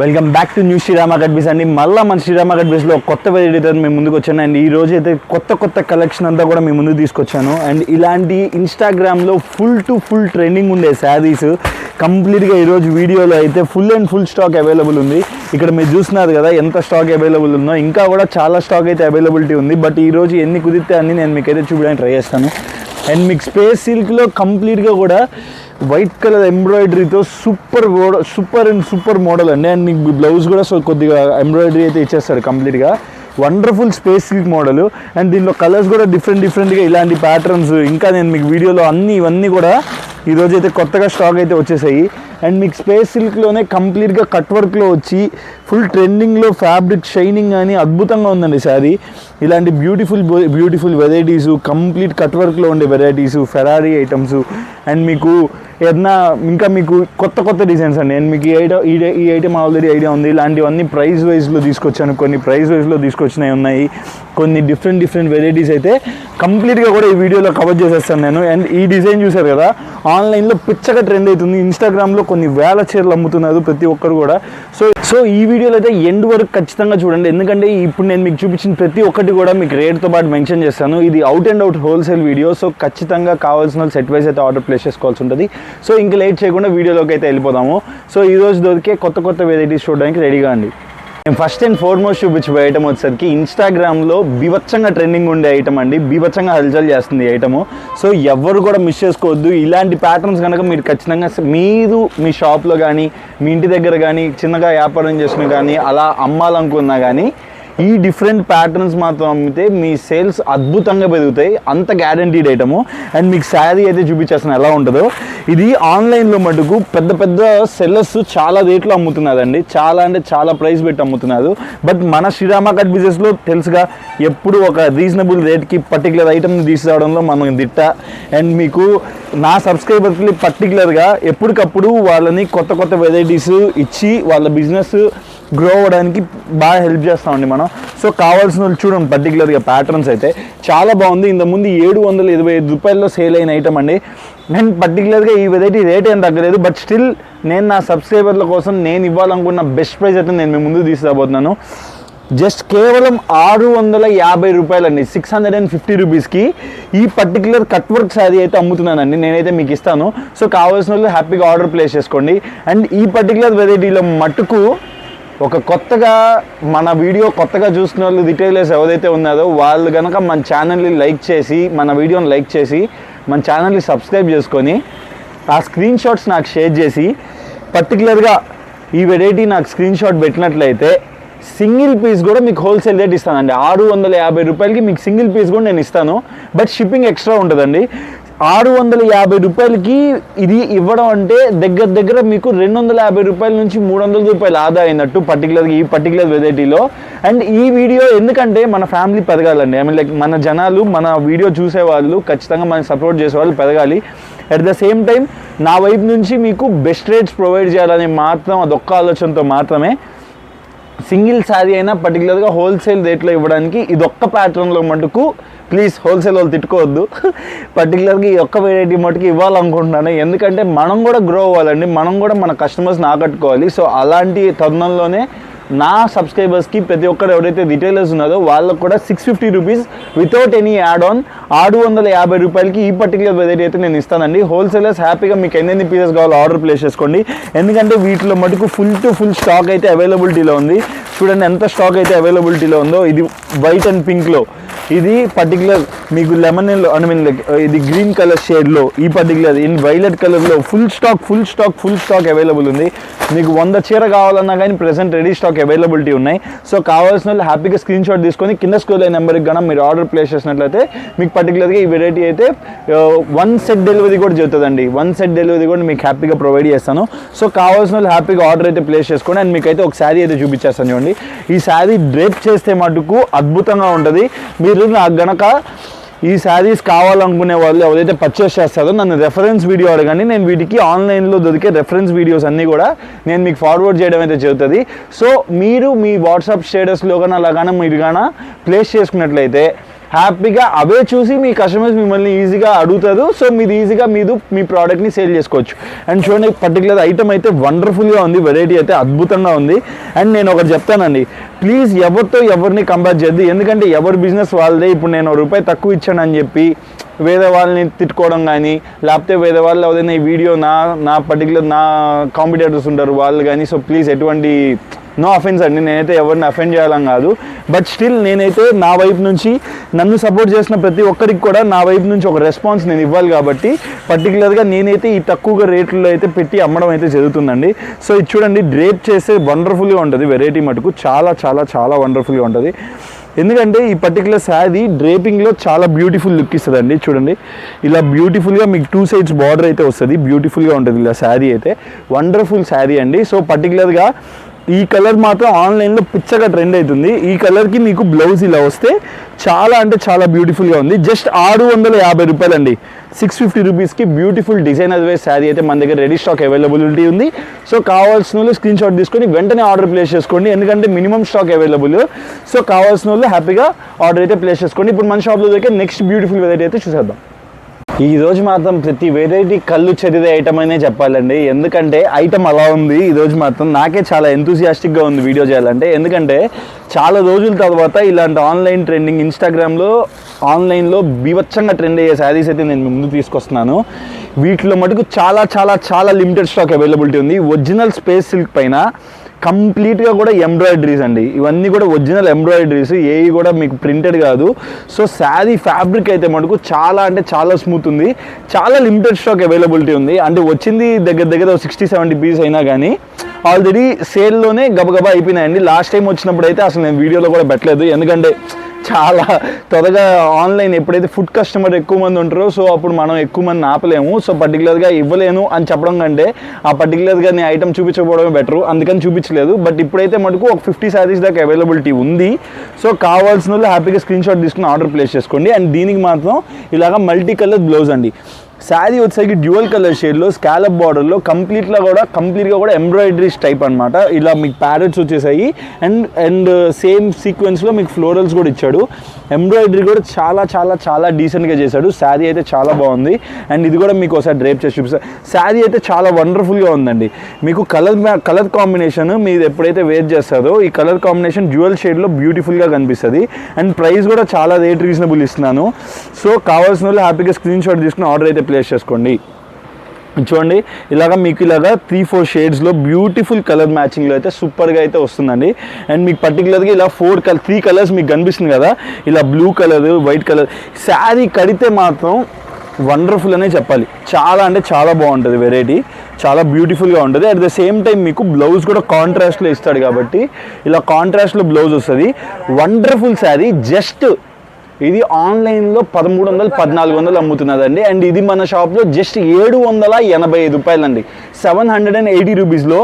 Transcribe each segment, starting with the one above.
Welcome back to new Srirama గడ్బీస్ అండి. మళ్ళీ మన శ్రీరామ గడ్బీస్లో కొత్త వెరైటీతో మేము ముందుకు వచ్చాను. అండ్ ఈ రోజు అయితే కొత్త కొత్త కలెక్షన్ అంతా కూడా మేము ముందుకు తీసుకొచ్చాను. అండ్ ఇలాంటి ఇన్స్టాగ్రామ్లో ఫుల్ టు ఫుల్ ట్రెండింగ్ ఉండే శారీస్ కంప్లీట్గా ఈరోజు వీడియోలో అయితే full and full stock available ఉంది. ఇక్కడ మీరు చూస్తున్నారు కదా ఎంత స్టాక్ అవైలబుల్ ఉందో. ఇంకా కూడా చాలా స్టాక్ అయితే అవైలబిలిటీ ఉంది. బట్ ఈ రోజు ఎన్ని కుదిరితే అన్ని నేను మీకు అయితే చూపించడానికి ట్రై చేస్తాను. అండ్ మీకు స్పేస్ సిల్క్లో కంప్లీట్గా కూడా white colour ఎంబ్రాయిడరీతో super super and super model అండి. అండ్ మీకు బ్లౌజ్ కూడా సో కొద్దిగా ఎంబ్రాయిడరీ అయితే ఇచ్చేస్తారు కంప్లీట్గా. Wonderful space model. అండ్ దీనిలో కలర్స్ కూడా డిఫరెంట్ డిఫరెంట్గా ఇలాంటి ప్యాటర్న్స్ ఇంకా నేను మీకు వీడియోలో అన్ని ఇవన్నీ కూడా ఈరోజు అయితే కొత్తగా స్టాక్ అయితే వచ్చేసాయి. అండ్ మీకు స్పేస్ సిల్క్లోనే కంప్లీట్గా కట్ వర్క్లో వచ్చి ఫుల్ ట్రెండింగ్లో ఫ్యాబ్రిక్ షైనింగ్ కానీ అద్భుతంగా ఉందండి శారీ. ఇలాంటి beautiful beautiful varieties complete cut వర్క్లో ఉండే వెరైటీస్ ఫెరారీ ఐటమ్స్ అండ్ మీకు ఏదన్నా ఇంకా మీకు కొత్త కొత్త డిజైన్స్ అండి. అండ్ మీకు ఈ ఐటమ్ ఈ ఈ ఐటమ్ ఆల్రెడీ ఐడియా ఉంది. ఇలాంటివన్నీ ప్రైస్ వైజ్లో తీసుకొచ్చాను. కొన్ని ప్రైస్ వైజ్లో తీసుకొచ్చినవి ఉన్నాయి. కొన్ని డిఫరెంట్ డిఫరెంట్ వెరైటీస్ అయితే కంప్లీట్గా కూడా ఈ వీడియోలో కవర్ చేసేస్తాను నేను. అండ్ ఈ డిజైన్ చూసారు కదా ఆన్లైన్లో పిచ్చగా ట్రెండ్ అవుతుంది. ఇన్స్టాగ్రామ్లో కొన్ని వేల చీరలు అమ్ముతున్నారు ప్రతి ఒక్కరు కూడా. సో సో ఈ వీడియోలో అయితే ఎండ్ వరకు ఖచ్చితంగా చూడండి. ఎందుకంటే ఇప్పుడు నేను మీకు చూపించిన ప్రతి ఒక్కటి కూడా మీకు రేట్తో పాటు మెన్షన్ చేస్తాను. ఇది out and out wholesale video so ఖచ్చితంగా కావాల్సిన సెట్ వైజ్ అయితే ఆర్డర్ ప్లేస్ చేసుకోవాల్సి ఉంటుంది. సో ఇంకా లేట్ చేయకుండా వీడియోలోకి అయితే వెళ్ళిపోదాము. సో ఈ రోజు దొరికే కొత్త కొత్త వెరైటీస్ చూడడానికి రెడీగా అండి నేను ఫస్ట్ అండ్ ఫార్మోస్ట్ చూపించబోయే ఐటమ్ వచ్చేసరికి ఇన్స్టాగ్రామ్లో బీభత్సంగా ట్రెండింగ్ ఉండే ఐటమ్ అండి. బీభత్సంగా హల్చల్ చేస్తుంది ఐటమ్ సో ఎవరు కూడా మిస్ చేసుకోవద్దు. ఇలాంటి ప్యాటర్న్స్ కనుక మీరు ఖచ్చితంగా మీరు మీ షాప్లో కానీ మీ ఇంటి దగ్గర కానీ చిన్నగా వ్యాపారం చేసిన కానీ అలా అమ్మాలనుకున్నా కానీ ఈ డిఫరెంట్ ప్యాటర్న్స్ మాత్రం అమ్మితే మీ సేల్స్ అద్భుతంగా పెరుగుతాయి. అంత గ్యారంటీడ్ ఐటము అండ్ మీకు శారీ అయితే చూపించేస్తాను ఎలా ఉంటుందో. ఇది ఆన్లైన్లో మటుకు పెద్ద పెద్ద సెల్లర్స్ చాలా రేట్లో అమ్ముతున్నారండి. చాలా అంటే చాలా ప్రైస్ పెట్టి అమ్ముతున్నారు. బట్ మన శ్రీరామ కట్ బిజినెస్లో తెలుసుగా ఎప్పుడు ఒక రీజనబుల్ రేట్కి పర్టికులర్ ఐటమ్ని తీసుకురావడంలో మనం దిట్ట. అండ్ మీకు నా సబ్స్క్రైబర్స్కి పర్టికులర్గా ఎప్పటికప్పుడు వాళ్ళని కొత్త కొత్త వెరైటీస్ ఇచ్చి వాళ్ళ బిజినెస్ గ్రో అవ్వడానికి బాగా హెల్ప్ చేస్తామండి మనం. సో కావాల్సిన వాళ్ళు చూడండి పర్టికులర్గా ప్యాటర్న్స్ అయితే. చాలా బాగుంది. ఇంతకుముందు ఏడు వందల ఇరవై ఐదు రూపాయల్లో సేల్ అయిన ఐటమ్ అండి. నేను పర్టికులర్గా ఈ వెరైటీ రేట్ ఏం తగ్గలేదు. బట్ స్టిల్ నేను నా సబ్స్క్రైబర్ల కోసం నేను ఇవ్వాలనుకున్న బెస్ట్ ప్రైస్ అయితే నేను మీ ముందు తీసుకురాబోతున్నాను. జస్ట్ కేవలం ఆరు వందల యాభై రూపాయలండి. సిక్స్ హండ్రెడ్ అండ్ ఫిఫ్టీ రూపీస్కి ఈ పర్టికులర్ కట్ వర్క్ శారీ అయితే అమ్ముతున్నానండి. నేనైతే మీకు ఇస్తాను. సో కావాల్సిన వాళ్ళు హ్యాపీగా ఆర్డర్ ప్లేస్ చేసుకోండి. అండ్ ఈ పర్టికులర్ వెరైటీలో మటుకు ఒక కొత్తగా మన వీడియో కొత్తగా చూసిన వాళ్ళు రిటైలర్స్ ఎవరైతే ఉన్నారో వాళ్ళు కనుక మన ఛానల్ని లైక్ చేసి మన వీడియోని లైక్ చేసి మన ఛానల్ని సబ్స్క్రైబ్ చేసుకొని ఆ స్క్రీన్ షాట్స్ నాకు షేర్ చేసి పర్టికులర్గా ఈ వెరైటీ నాకు స్క్రీన్ షాట్ పెట్టినట్లయితే సింగిల్ పీస్ కూడా మీకు హోల్సేల్ రేట్ ఇస్తానండి. ఆరు వందల యాభై రూపాయలకి మీకు సింగిల్ పీస్ కూడా నేను ఇస్తాను. బట్ షిప్పింగ్ ఎక్స్ట్రా ఉంటుందండి. ఆరు వందల యాభై రూపాయలకి ఇది ఇవ్వడం అంటే దగ్గర దగ్గర మీకు రెండు వందల యాభై రూపాయల నుంచి మూడు వందల రూపాయలు ఆదా అయినట్టు పర్టికులర్గా ఈ పర్టికులర్ వెరైటీలో అండ్ ఈ వీడియో ఎందుకంటే మన ఫ్యామిలీ పెరగాలండి. ఐ మీన్ లైక్ మన జనాలు మన వీడియో చూసేవాళ్ళు ఖచ్చితంగా మనకి సపోర్ట్ చేసేవాళ్ళు పెరగాలి. అట్ ద సేమ్ టైం నా వైపు నుంచి మీకు బెస్ట్ రేట్స్ ప్రొవైడ్ చేయాలని మాత్రం అదొక్క ఆలోచనతో మాత్రమే. సింగిల్ శారీ అయినా పర్టికులర్గా హోల్సేల్ రేట్లో ఇవ్వడానికి ఇదొక్క ప్యాటర్న్లో మటుకు ప్లీజ్ హోల్సేల్ వాళ్ళు తిట్టుకోవద్దు. పర్టికులర్గా ఈ ఒక్క వెరైటీ మటుకు ఇవ్వాలనుకుంటున్నాను. ఎందుకంటే మనం కూడా గ్రో అవ్వాలండి. మనం కూడా మన కస్టమర్స్ని ఆకట్టుకోవాలి. సో అలాంటి తరుణంలోనే నా సబ్స్క్రైబర్స్కి ప్రతి ఒక్కరు ఎవరైతే రిటైలర్స్ ఉన్నారో వాళ్ళకు కూడా six fifty rupees without any add on ఆరు వందల యాభై రూపాయలకి ఈ పర్టికులర్ వెరైటీ అయితే నేను ఇస్తానండి. హోల్సేలర్స్ హ్యాపీగా మీకు ఎన్ని పీసెస్ కావాలో ఆర్డర్ ప్లేస్ చేసుకోండి. ఎందుకంటే వీటిలో మటుకు ఫుల్ టు ఫుల్ స్టాక్ అయితే అవైలబిలిటీలో ఉంది. చూడండి ఎంత స్టాక్ అయితే అవైలబిలిటీలో ఉందో ఇది వైట్ అండ్ పింక్లో ఇది పర్టికులర్ మీకు లెమన్ ఐ మీన్ ఇది గ్రీన్ కలర్ షేడ్లో ఈ పర్టికులర్ ఇన్ వైలెట్ కలర్లో full stock full stock full stock available ఉంది. మీకు వంద చీర కావాలన్నా కానీ ప్రెసెంట్ రెడీ స్టాక్ అవైలబిలిటీ ఉన్నాయి. సో కావాల్సిన వాళ్ళు హ్యాపీగా స్క్రీన్ షాట్ తీసుకొని కింద స్కూల్ అయిన నెంబర్కి కానీ మీరు ఆర్డర్ ప్లేస్ చేసినట్లయితే మీకు పర్టికులర్గా ఈ వెరైటీ అయితే వన్ సెట్ డెలివరీ కూడా చెబుతుందండి వన్ సెట్ డెలివరీ కూడా మీకు హ్యాపీగా ప్రొవైడ్ చేస్తాను. సో కావాల్సిన వాళ్ళు హ్యాపీగా ఆర్డర్ అయితే ప్లేస్ చేసుకోండి అండ్ మీకు అయితే ఒక శారీ అయితే చూపించేస్తాను చూడండి. ఈ శారీ డ్రేప్ చేస్తే మటుకు అద్భుతంగా ఉంటుంది. మీరు నాకు గనక ఈ శారీస్ కావాలనుకునే వాళ్ళు ఎవరైతే పర్చేస్ చేస్తారో నన్ను రెఫరెన్స్ వీడియో అడగండి. నేను వీటికి ఆన్లైన్లో దొరికే రెఫరెన్స్ వీడియోస్ అన్నీ కూడా నేను మీకు ఫార్వర్డ్ చేయడం అయితే జరుగుతుంది. సో మీరు మీ వాట్సాప్ స్టేటస్లో కానీ అలాగానే మీరు కానీ ప్లేస్ చేసుకున్నట్లయితే హ్యాపీగా అవే చూసి మీ కస్టమర్స్ మిమ్మల్ని ఈజీగా అడుగుతారు. సో మీరు ఈజీగా మీరు మీ ప్రోడక్ట్ని సేల్ చేసుకోవచ్చు. అండ్ చూడండి పర్టికులర్ ఐటమ్ అయితే వండర్ఫుల్గా ఉంది. వెరైటీ అయితే అద్భుతంగా ఉంది. అండ్ నేను ఒకటి చెప్తానండి. ప్లీజ్ ఎవరితో ఎవరిని కంపేర్ చేయద్దు. ఎందుకంటే ఎవరి బిజినెస్ వాళ్ళదే. ఇప్పుడు నేను రూపాయి తక్కువ ఇచ్చానని చెప్పి వేరే వాళ్ళని తిట్టుకోవడం కానీ లేకపోతే వేరే వాళ్ళు ఏదైనా ఈ వీడియో నా నా పర్టికులర్ నా కాంపిటేటర్స్ ఉంటారు వాళ్ళు కానీ సో ప్లీజ్ ఎటువంటి నో అఫెన్స్ అండి నేనైతే ఎవరిని అఫెండ్ చేయాలని కాదు. బట్ స్టిల్ నేనైతే నా వైపు నుంచి నన్ను సపోర్ట్ చేసిన ప్రతి ఒక్కరికి కూడా నా వైపు నుంచి ఒక రెస్పాన్స్ నేను ఇవ్వాలి కాబట్టి పర్టికులర్గా నేనైతే ఈ తక్కువ రేట్లలో అయితే పెట్టి అమ్మడం అయితే జరుగుతుందండి. సో ఇది చూడండి డ్రేప్ చేస్తే వండర్ఫుల్గా ఉంటుంది వెరైటీ మటుకు చాలా చాలా చాలా వండర్ఫుల్గా ఉంటుంది. ఎందుకంటే ఈ పర్టికులర్ శారీ డ్రేపింగ్లో చాలా బ్యూటిఫుల్ లుక్ ఇస్తుందండి చూడండి. ఇలా బ్యూటిఫుల్గా మీకు టూ సైడ్స్ బార్డర్ అయితే వస్తుంది బ్యూటిఫుల్గా ఉంటుంది ఇలా శారీ అయితే. వండర్ఫుల్ శారీ అండి. సో పర్టికులర్గా ఈ కలర్ మాత్రం ఆన్లైన్లో పిచ్చగా ట్రెండ్ అవుతుంది. ఈ కలర్కి మీకు బ్లౌజ్ ఇలా వస్తే చాలా అంటే చాలా బ్యూటిఫుల్గా ఉంది. జస్ట్ ఆరు వందల యాభై రూపాయలండి. సిక్స్ ఫిఫ్టీ రూపీస్కి బ్యూటిఫుల్ డిజైనర్ వే శారీ అయితే మన దగ్గర రెడీ స్టాక్ అవైలబిలిటీ ఉంది. సో కావాల్సిన వాళ్ళు స్క్రీన్ షాట్ తీసుకొని వెంటనే ఆర్డర్ ప్లేస్ చేసుకోండి. ఎందుకంటే మినిమం స్టాక్ అవైలబుల్ సో కావాల్సిన వాళ్ళు హ్యాపీగా ఆర్డర్ అయితే ప్లేస్ చేసుకోండి. ఇప్పుడు మన షాప్లో దొరికే నెక్స్ట్ బ్యూటిఫుల్ వెరైటీ అయితే చూసేద్దాం. ఈ రోజు మాత్రం ప్రతి వెరైటీ కళ్ళు చెరిదే ఐటమ్ అనే చెప్పాలండి. ఎందుకంటే ఐటమ్ అలా ఉంది ఈ రోజు మాత్రం. నాకే చాలా ఎంతూసియాస్టిక్గా ఉంది వీడియో చేయాలంటే. ఎందుకంటే చాలా రోజుల తర్వాత ఇలాంటి ఆన్లైన్ ట్రెండింగ్ ఇన్స్టాగ్రామ్లో ఆన్లైన్లో బీభత్సంగా ట్రెండ్ అయ్యే శారీస్ అయితే నేను ముందు తీసుకొస్తున్నాను. వీటిలో మటుకు చాలా చాలా చాలా లిమిటెడ్ స్టాక్ అవైలబిలిటీ ఉంది. ఒరిజినల్ స్పేస్ సిల్క్ పైన కంప్లీట్గా కూడా ఎంబ్రాయిడరీస్ అండి. ఇవన్నీ కూడా ఒరిజినల్ ఎంబ్రాయిడరీస్ ఏవి కూడా మీకు ప్రింటెడ్ కాదు. సో శారీ ఫ్యాబ్రిక్ అయితే మటుకు చాలా అంటే చాలా స్మూత్ ఉంది. చాలా లిమిటెడ్ స్టాక్ అవైలబిలిటీ ఉంది. అంటే వచ్చింది దగ్గర దగ్గర సిక్స్టీ సెవెంటీ పీస్ అయినా కానీ ఆల్రెడీ సేల్లోనే గబగబా అయిపోయినాయండి. లాస్ట్ టైం వచ్చినప్పుడు అయితే అసలు నేను వీడియోలో కూడా పెట్టలేదు. ఎందుకంటే చాలా త్వరగా ఆన్లైన్ ఎప్పుడైతే ఫుడ్ కస్టమర్ ఎక్కువ మంది ఉంటారో సో అప్పుడు మనం ఎక్కువ మంది ఆపలేము. సో పర్టికులర్గా ఇవ్వలేను అని చెప్పడం కంటే ఆ పర్టికులర్గా నేను ఐటమ్ చూపించకపోవడమే బెటర్ అందుకని చూపించలేదు. బట్ ఇప్పుడైతే మటుకు ఒక ఫిఫ్టీ శారీస్ దాకా అవైలబిలిటీ ఉంది. సో కావాల్సిన వాళ్ళు హ్యాపీగా స్క్రీన్ షాట్ తీసుకుని ఆర్డర్ ప్లేస్ చేసుకోండి. అండ్ దీనికి మాత్రం ఇలాగ మల్టీ కలర్ బ్లౌజ్ అండి. శారీ వచ్చేసరికి డ్యూయల్ కలర్ షేడ్లో స్కాలప్ బార్డర్లో కంప్లీట్గా కూడా కంప్లీట్గా కూడా ఎంబ్రాయిడరీస్ టైప్ అనమాట ఇలా మీకు ప్యారెట్స్ వచ్చేసాయి. అండ్ అండ్ సేమ్ సీక్వెన్స్లో మీకు ఫ్లోరల్స్ కూడా ఇచ్చాడు. ఎంబ్రాయిడరీ కూడా చాలా చాలా చాలా డీసెంట్గా చేశాడు. శారీ అయితే చాలా బాగుంది. అండ్ ఇది కూడా మీకు ఒకసారి డ్రేప్ చేసి చూపిస్తాను శారీ అయితే చాలా వండర్ఫుల్గా ఉందండి. మీకు కలర్ కలర్ కాంబినేషన్ మీరు ఎప్పుడైతే వేర్ చేస్తారో ఈ కలర్ కాంబినేషన్ డ్యూయల్ షేడ్లో బ్యూటిఫుల్గా కనిపిస్తుంది. అండ్ ప్రైస్ కూడా చాలా రేట్ రీజనబుల్ ఇస్తున్నాను. సో కావాల్సిన వాళ్ళు హ్యాపీగా స్క్రీన్ షాట్ తీసుకుని ఆర్డర్ అయితే ప్లేస్ చేసుకోండి. చూడండి ఇలాగ మీకు ఇలాగ త్రీ ఫోర్ షేడ్స్లో బ్యూటిఫుల్ కలర్ మ్యాచింగ్లో అయితే సూపర్గా అయితే వస్తుందండి. అండ్ మీకు పర్టికులర్గా ఇలా ఫోర్ కలర్ త్రీ కలర్స్ మీకు కనిపిస్తుంది కదా ఇలా blue colour white colour sari కడితే మాత్రం వండర్ఫుల్ అనే చెప్పాలి. చాలా అంటే చాలా బాగుంటుంది వెరైటీ చాలా బ్యూటిఫుల్గా ఉంటుంది. అట్ ద సేమ్ టైం మీకు బ్లౌజ్ కూడా కాంట్రాస్ట్లో ఇస్తాడు కాబట్టి ఇలా కాంట్రాస్ట్లో బ్లౌజ్ వస్తుంది. వండర్ఫుల్ శారీ జస్ట్ ఇది ఆన్లైన్లో పదమూడు వందలు పద్నాలుగు వందలు అమ్ముతున్నదండి. అండ్ ఇది మన షాప్లో జస్ట్ ఏడు వందల ఎనభై ఐదు రూపాయలండి. సెవెన్ హండ్రెడ్ అండ్ ఎయిటీ రూపీస్లో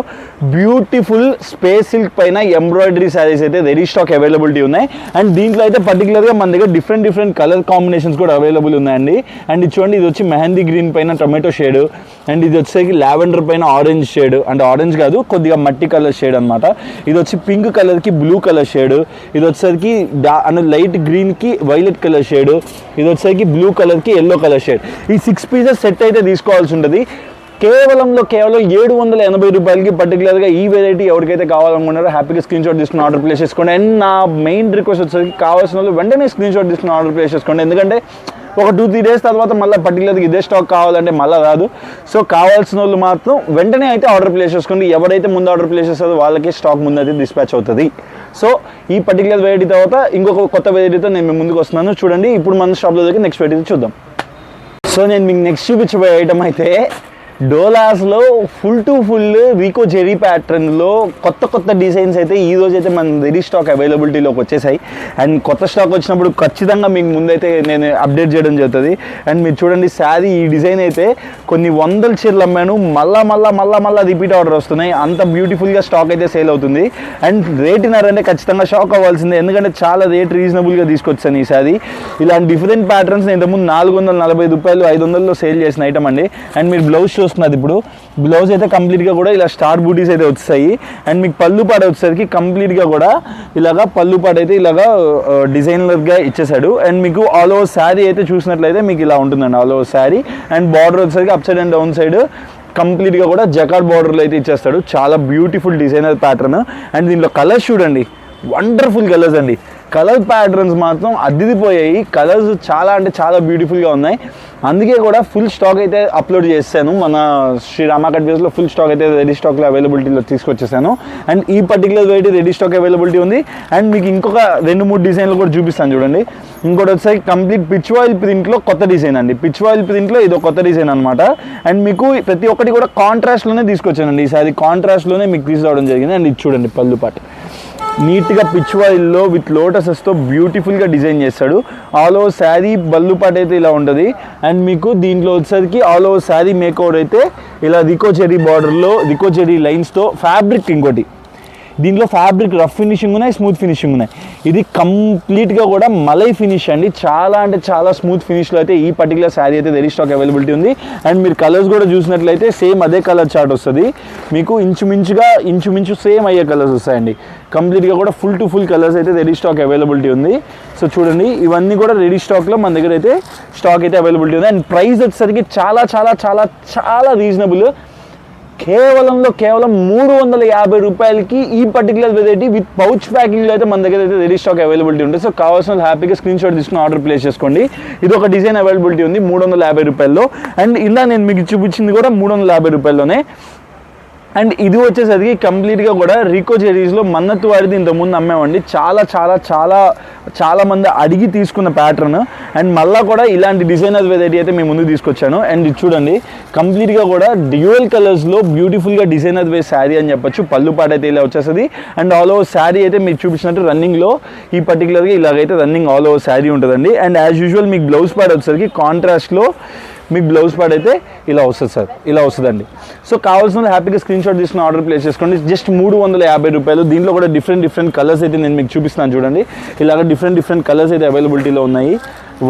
బ్యూటిఫుల్ స్పేస్ సిల్క్ పైన ఎంబ్రాయిడరీ శారీస్ అయితే రెడీ స్టాక్ అవైలబిలిటీ ఉన్నాయి. అండ్ దీంట్లో అయితే పర్టికులర్గా మన దగ్గర డిఫరెంట్ డిఫరెంట్ కలర్ కాంబినేషన్స్ కూడా అవైలబుల్ ఉన్నాయండి. అండ్ ఇది చూడండి ఇది వచ్చి మెహందీ గ్రీన్ పైన టొమాటో షేడ్ అండ్ ఇది వచ్చేసరికి లావెండర్ పైన ఆరెంజ్ షేడ్ అంటే ఆరెంజ్ కాదు కొద్దిగా మట్టి కలర్ షేడ్ అనమాట ఇది వచ్చి పింక్ కలర్కి బ్లూ కలర్ షేడ్ ఇది వచ్చేసరికి డా అంటే లైట్ గ్రీన్కి వైలెట్ కలర్ షేడ్ ఇది వచ్చేసరికి బ్లూ కలర్కి ఎల్లో కలర్ షేడ్. ఈ సిక్స్ పీసెస్ సెట్ అయితే తీసుకోవాల్సి ఉంటుంది. కేవలంలో కేవలం ఏడు వందల ఎనభై రూపాయలకి పర్టికులర్గా ఈ వెరైటీ ఎవరికైతే కావాలనుకున్నారో హ్యాపీగా స్క్రీన్ షాట్ తీసుకుని ఆర్డర్ ప్లేస్ చేసుకోండి. అండ్ నా మెయిన్ రిక్వెస్ట్ వచ్చేసరికి కావాల్సిన వాళ్ళు వెంటనే స్క్రీన్ షాట్ తీసుకుని ఆర్డర్ ప్లేస్ చేసుకోండి. ఎందుకంటే ఒక టూ త్రీ డేస్ తర్వాత మళ్ళీ పర్టికులర్గా ఇదే స్టాక్ కావాలంటే మళ్ళీ రాదు. సో కావాల్సిన వాళ్ళు మాత్రం వెంటనే అయితే ఆర్డర్ ప్లేస్ చేసుకోండి. ఎవరైతే ముందు ఆర్డర్ ప్లేస్ చేస్తారో వాళ్ళకి స్టాక్ ముందు అయితే డిస్పాచ్ అవుతుంది. సో ఈ పర్టికులర్ వెరైటీ తర్వాత ఇంకొక కొత్త వెరైటీతో నేను మీ ముందుకు వస్తున్నాను. చూడండి ఇప్పుడు మన షాప్లో దగ్గర నెక్స్ట్ వెరైటీ చూద్దాం. సో నేను మీకు నెక్స్ట్ చూపించబోయే ఐటమ్ అయితే డోలాస్లో ఫుల్ టు ఫుల్ రీకో జెరీ ప్యాటర్న్లో కొత్త కొత్త డిజైన్స్ అయితే ఈ రోజు అయితే మన రెడీ స్టాక్ అవైలబిలిటీలోకి వచ్చేసాయి. అండ్ కొత్త స్టాక్ వచ్చినప్పుడు ఖచ్చితంగా మీకు ముందైతే నేను అప్డేట్ చేయడం జరుగుతుంది. అండ్ మీరు చూడండి శారీ ఈ డిజైన్ అయితే కొన్ని వందల చీరలు అమ్మాను. మళ్ళా మళ్ళా మళ్ళా మళ్ళా రిపీట్ ఆర్డర్ వస్తున్నాయి. అంత బ్యూటిఫుల్గా స్టాక్ అయితే సేల్ అవుతుంది. అండ్ రేట్ అంటే ఖచ్చితంగా షాక్ అవ్వాల్సిందే. ఎందుకంటే చాలా రేట్ రీజనబుల్గా తీసుకొచ్చాను ఈ శారీ. ఇలాంటి డిఫరెంట్ ప్యాటర్న్స్ నేను ఇంతకుముందు నాలుగు వందల నలభై రూపాయలు ఐదు వందల్లో సేల్ చేసిన ఐటమ్ అండి. అండ్ మీరు బ్లౌజ్ చూస్తే చూస్తున్నది ఇప్పుడు. బ్లౌజ్ అయితే కంప్లీట్గా కూడా ఇలా స్టార్ బూటీస్ అయితే వస్తాయి అండ్ మీకు పళ్ళు పాడ వచ్చేసరికి కంప్లీట్గా కూడా ఇలాగా పళ్ళు పాట అయితే ఇలాగా డిజైనర్గా ఇచ్చేసాడు అండ్ మీకు ఆల్ ఓవర్ శారీ అయితే చూసినట్లయితే మీకు ఇలా ఉంటుందండి all over sari and border వచ్చేసరికి up side and down side కంప్లీట్గా కూడా జకాడ్ బార్డర్లో అయితే ఇచ్చేస్తాడు. చాలా బ్యూటిఫుల్ డిజైనర్ ప్యాటర్న్ అండ్ దీంట్లో కలర్స్ చూడండి. వండర్ఫుల్ కలర్స్ అండి. కలర్ ప్యాటర్న్స్ మాత్రం అద్దిపోయాయి కలర్స్ చాలా అంటే చాలా బ్యూటిఫుల్గా ఉన్నాయి. అందుకే కూడా ఫుల్ స్టాక్ అయితే అప్లోడ్ చేశాను. మన శ్రీ రామా ఫుల్ స్టాక్ అయితే రెడీ స్టాక్లో అవైలబిలిటీలో తీసుకొచ్చేసాను. అండ్ ఈ particular variety ready stock availability ఉంది. అండ్ మీకు ఇంకొక రెండు మూడు డిజైన్లు కూడా చూపిస్తాను చూడండి. ఇంకోటి వచ్చేసి కంప్లీట్ పిచ్ ఆయిల్ ప్రింట్లో కొత్త డిజైన్ అండి. పిచ్ ఆయిల్ ప్రింట్లో ఇది కొత్త డిజైన్ అనమాట అండ్ మీకు ప్రతి ఒక్కటి కూడా కాంట్రాస్ట్లోనే తీసుకొచ్చానండి. ఈసారి కాంట్రాస్ట్లోనే మీకు తీసుకురావడం జరిగింది. అండ్ ఇది చూడండి పళ్ళు పాటు నీట్గా పిచ్చువాయిల్లో విత్ లోటసెస్తో బ్యూటిఫుల్గా డిజైన్ చేస్తాడు. ఆల్ ఓవర్ శారీ బల్లు పాట అయితే ఇలా ఉంటుంది. అండ్ మీకు దీంట్లో వచ్చేసరికి ఆల్ ఓవర్ శారీ మేకవర్ అయితే ఇలా రికో చెరీ బార్డర్లో రికో చెరీ లైన్స్తో ఫ్యాబ్రిక్ ఇంకోటి. దీంట్లో ఫ్యాబ్రిక్ రఫ్ ఫినిషింగ్ ఉన్నాయి స్మూత్ ఫినిషింగ్ ఉన్నాయి. ఇది కంప్లీట్గా కూడా మలై ఫినిష్ అండి. చాలా అంటే చాలా స్మూత్ ఫినిష్లో అయితే ఈ పర్టికులర్ శారీ అయితే రెడీ స్టాక్ అవైలబిలిటీ ఉంది. అండ్ మీరు కలర్స్ కూడా చూసినట్లయితే సేమ్ అదే కలర్ చార్ట్ వస్తుంది. మీకు ఇంచుమించుగా ఇంచుమించు సేమ్ అయ్యే కలర్స్ వస్తాయండి. కంప్లీట్గా కూడా ఫుల్ టు ఫుల్ కలర్స్ అయితే రెడీ స్టాక్ అవైలబిలిటీ ఉంది. సో చూడండి ఇవన్నీ కూడా రెడీ స్టాక్లో మన దగ్గర అయితే స్టాక్ అయితే అవైలబిలిటీ ఉంది. అండ్ ప్రైస్ వచ్చేసరికి చాలా చాలా చాలా చాలా రీజనబుల్ కేవలంలో కేవలం మూడు వందల యాభై రూపాయలకి ఈ పర్టికులర్ వెరైటీ విత్ పౌచ్ ప్యాకింగ్లో అయితే మన దగ్గర అయితే రెడీ స్టాక్ అవైలబిలిటీ ఉంటుంది. సో కావాల్సిన హ్యాపీగా స్క్రీన్ షాట్ తీసుకుని ఆర్డర్ ప్లేస్ చేసుకోండి. ఇది ఒక డిజైన్ అవైలబిలిటీ ఉంది మూడు వందల యాభై రూపాయల్లో. అండ్ ఇలా నేను మీకు చూపించింది కూడా మూడు వందల యాభై రూపాయల్లోనే. అండ్ ఇది వచ్చేసరికి కంప్లీట్గా కూడా రికో జెరీస్లో మన్నత్ వారిది ఇంతకుముందు అమ్మేవండి చాలా చాలా చాలా చాలామంది అడిగి తీసుకున్న ప్యాటర్న్. అండ్ మళ్ళీ కూడా ఇలాంటి డిజైనర్ వెరైటీ అయితే మేము ముందు తీసుకొచ్చాను. అండ్ ఇది చూడండి కంప్లీట్గా కూడా డ్యూయల్ కలర్స్లో బ్యూటిఫుల్గా డిజైనర్ వే శారీ అని చెప్పొచ్చు. పళ్ళు పాట అయితే ఇలా వచ్చేస్తుంది. అండ్ ఆల్ ఓవర్ శారీ అయితే మీరు చూపించినట్టు రన్నింగ్లో ఈ పర్టికులర్గా ఇలాగైతే రన్నింగ్ ఆల్ ఓవర్ శారీ ఉంటుందండి. అండ్ యాజ్ యూజువల్ మీకు బ్లౌజ్ పాట వచ్చేసరికి కాంట్రాస్ట్లో మీకు బ్లౌజ్ పాడ్ అయితే ఇలా వస్తుంది సార్ ఇలా వస్తుందండి. సో కావాల్సిన హ్యాపీగా స్క్రీన్ షాట్ తీసుకుని ఆర్డర్ ప్లేస్ చేసుకోండి. జస్ట్ మూడు వందల యాభై రూపాయలు. దీంట్లో కూడా డిఫరెంట్ డిఫరెంట్ కలర్స్ అయితే నేను మీకు చూపిస్తున్నాను చూడండి. ఇలాగ డిఫరెంట్ డిఫరెంట్ కలర్స్ అయితే అవైలబిలిటీలో ఉన్నాయి.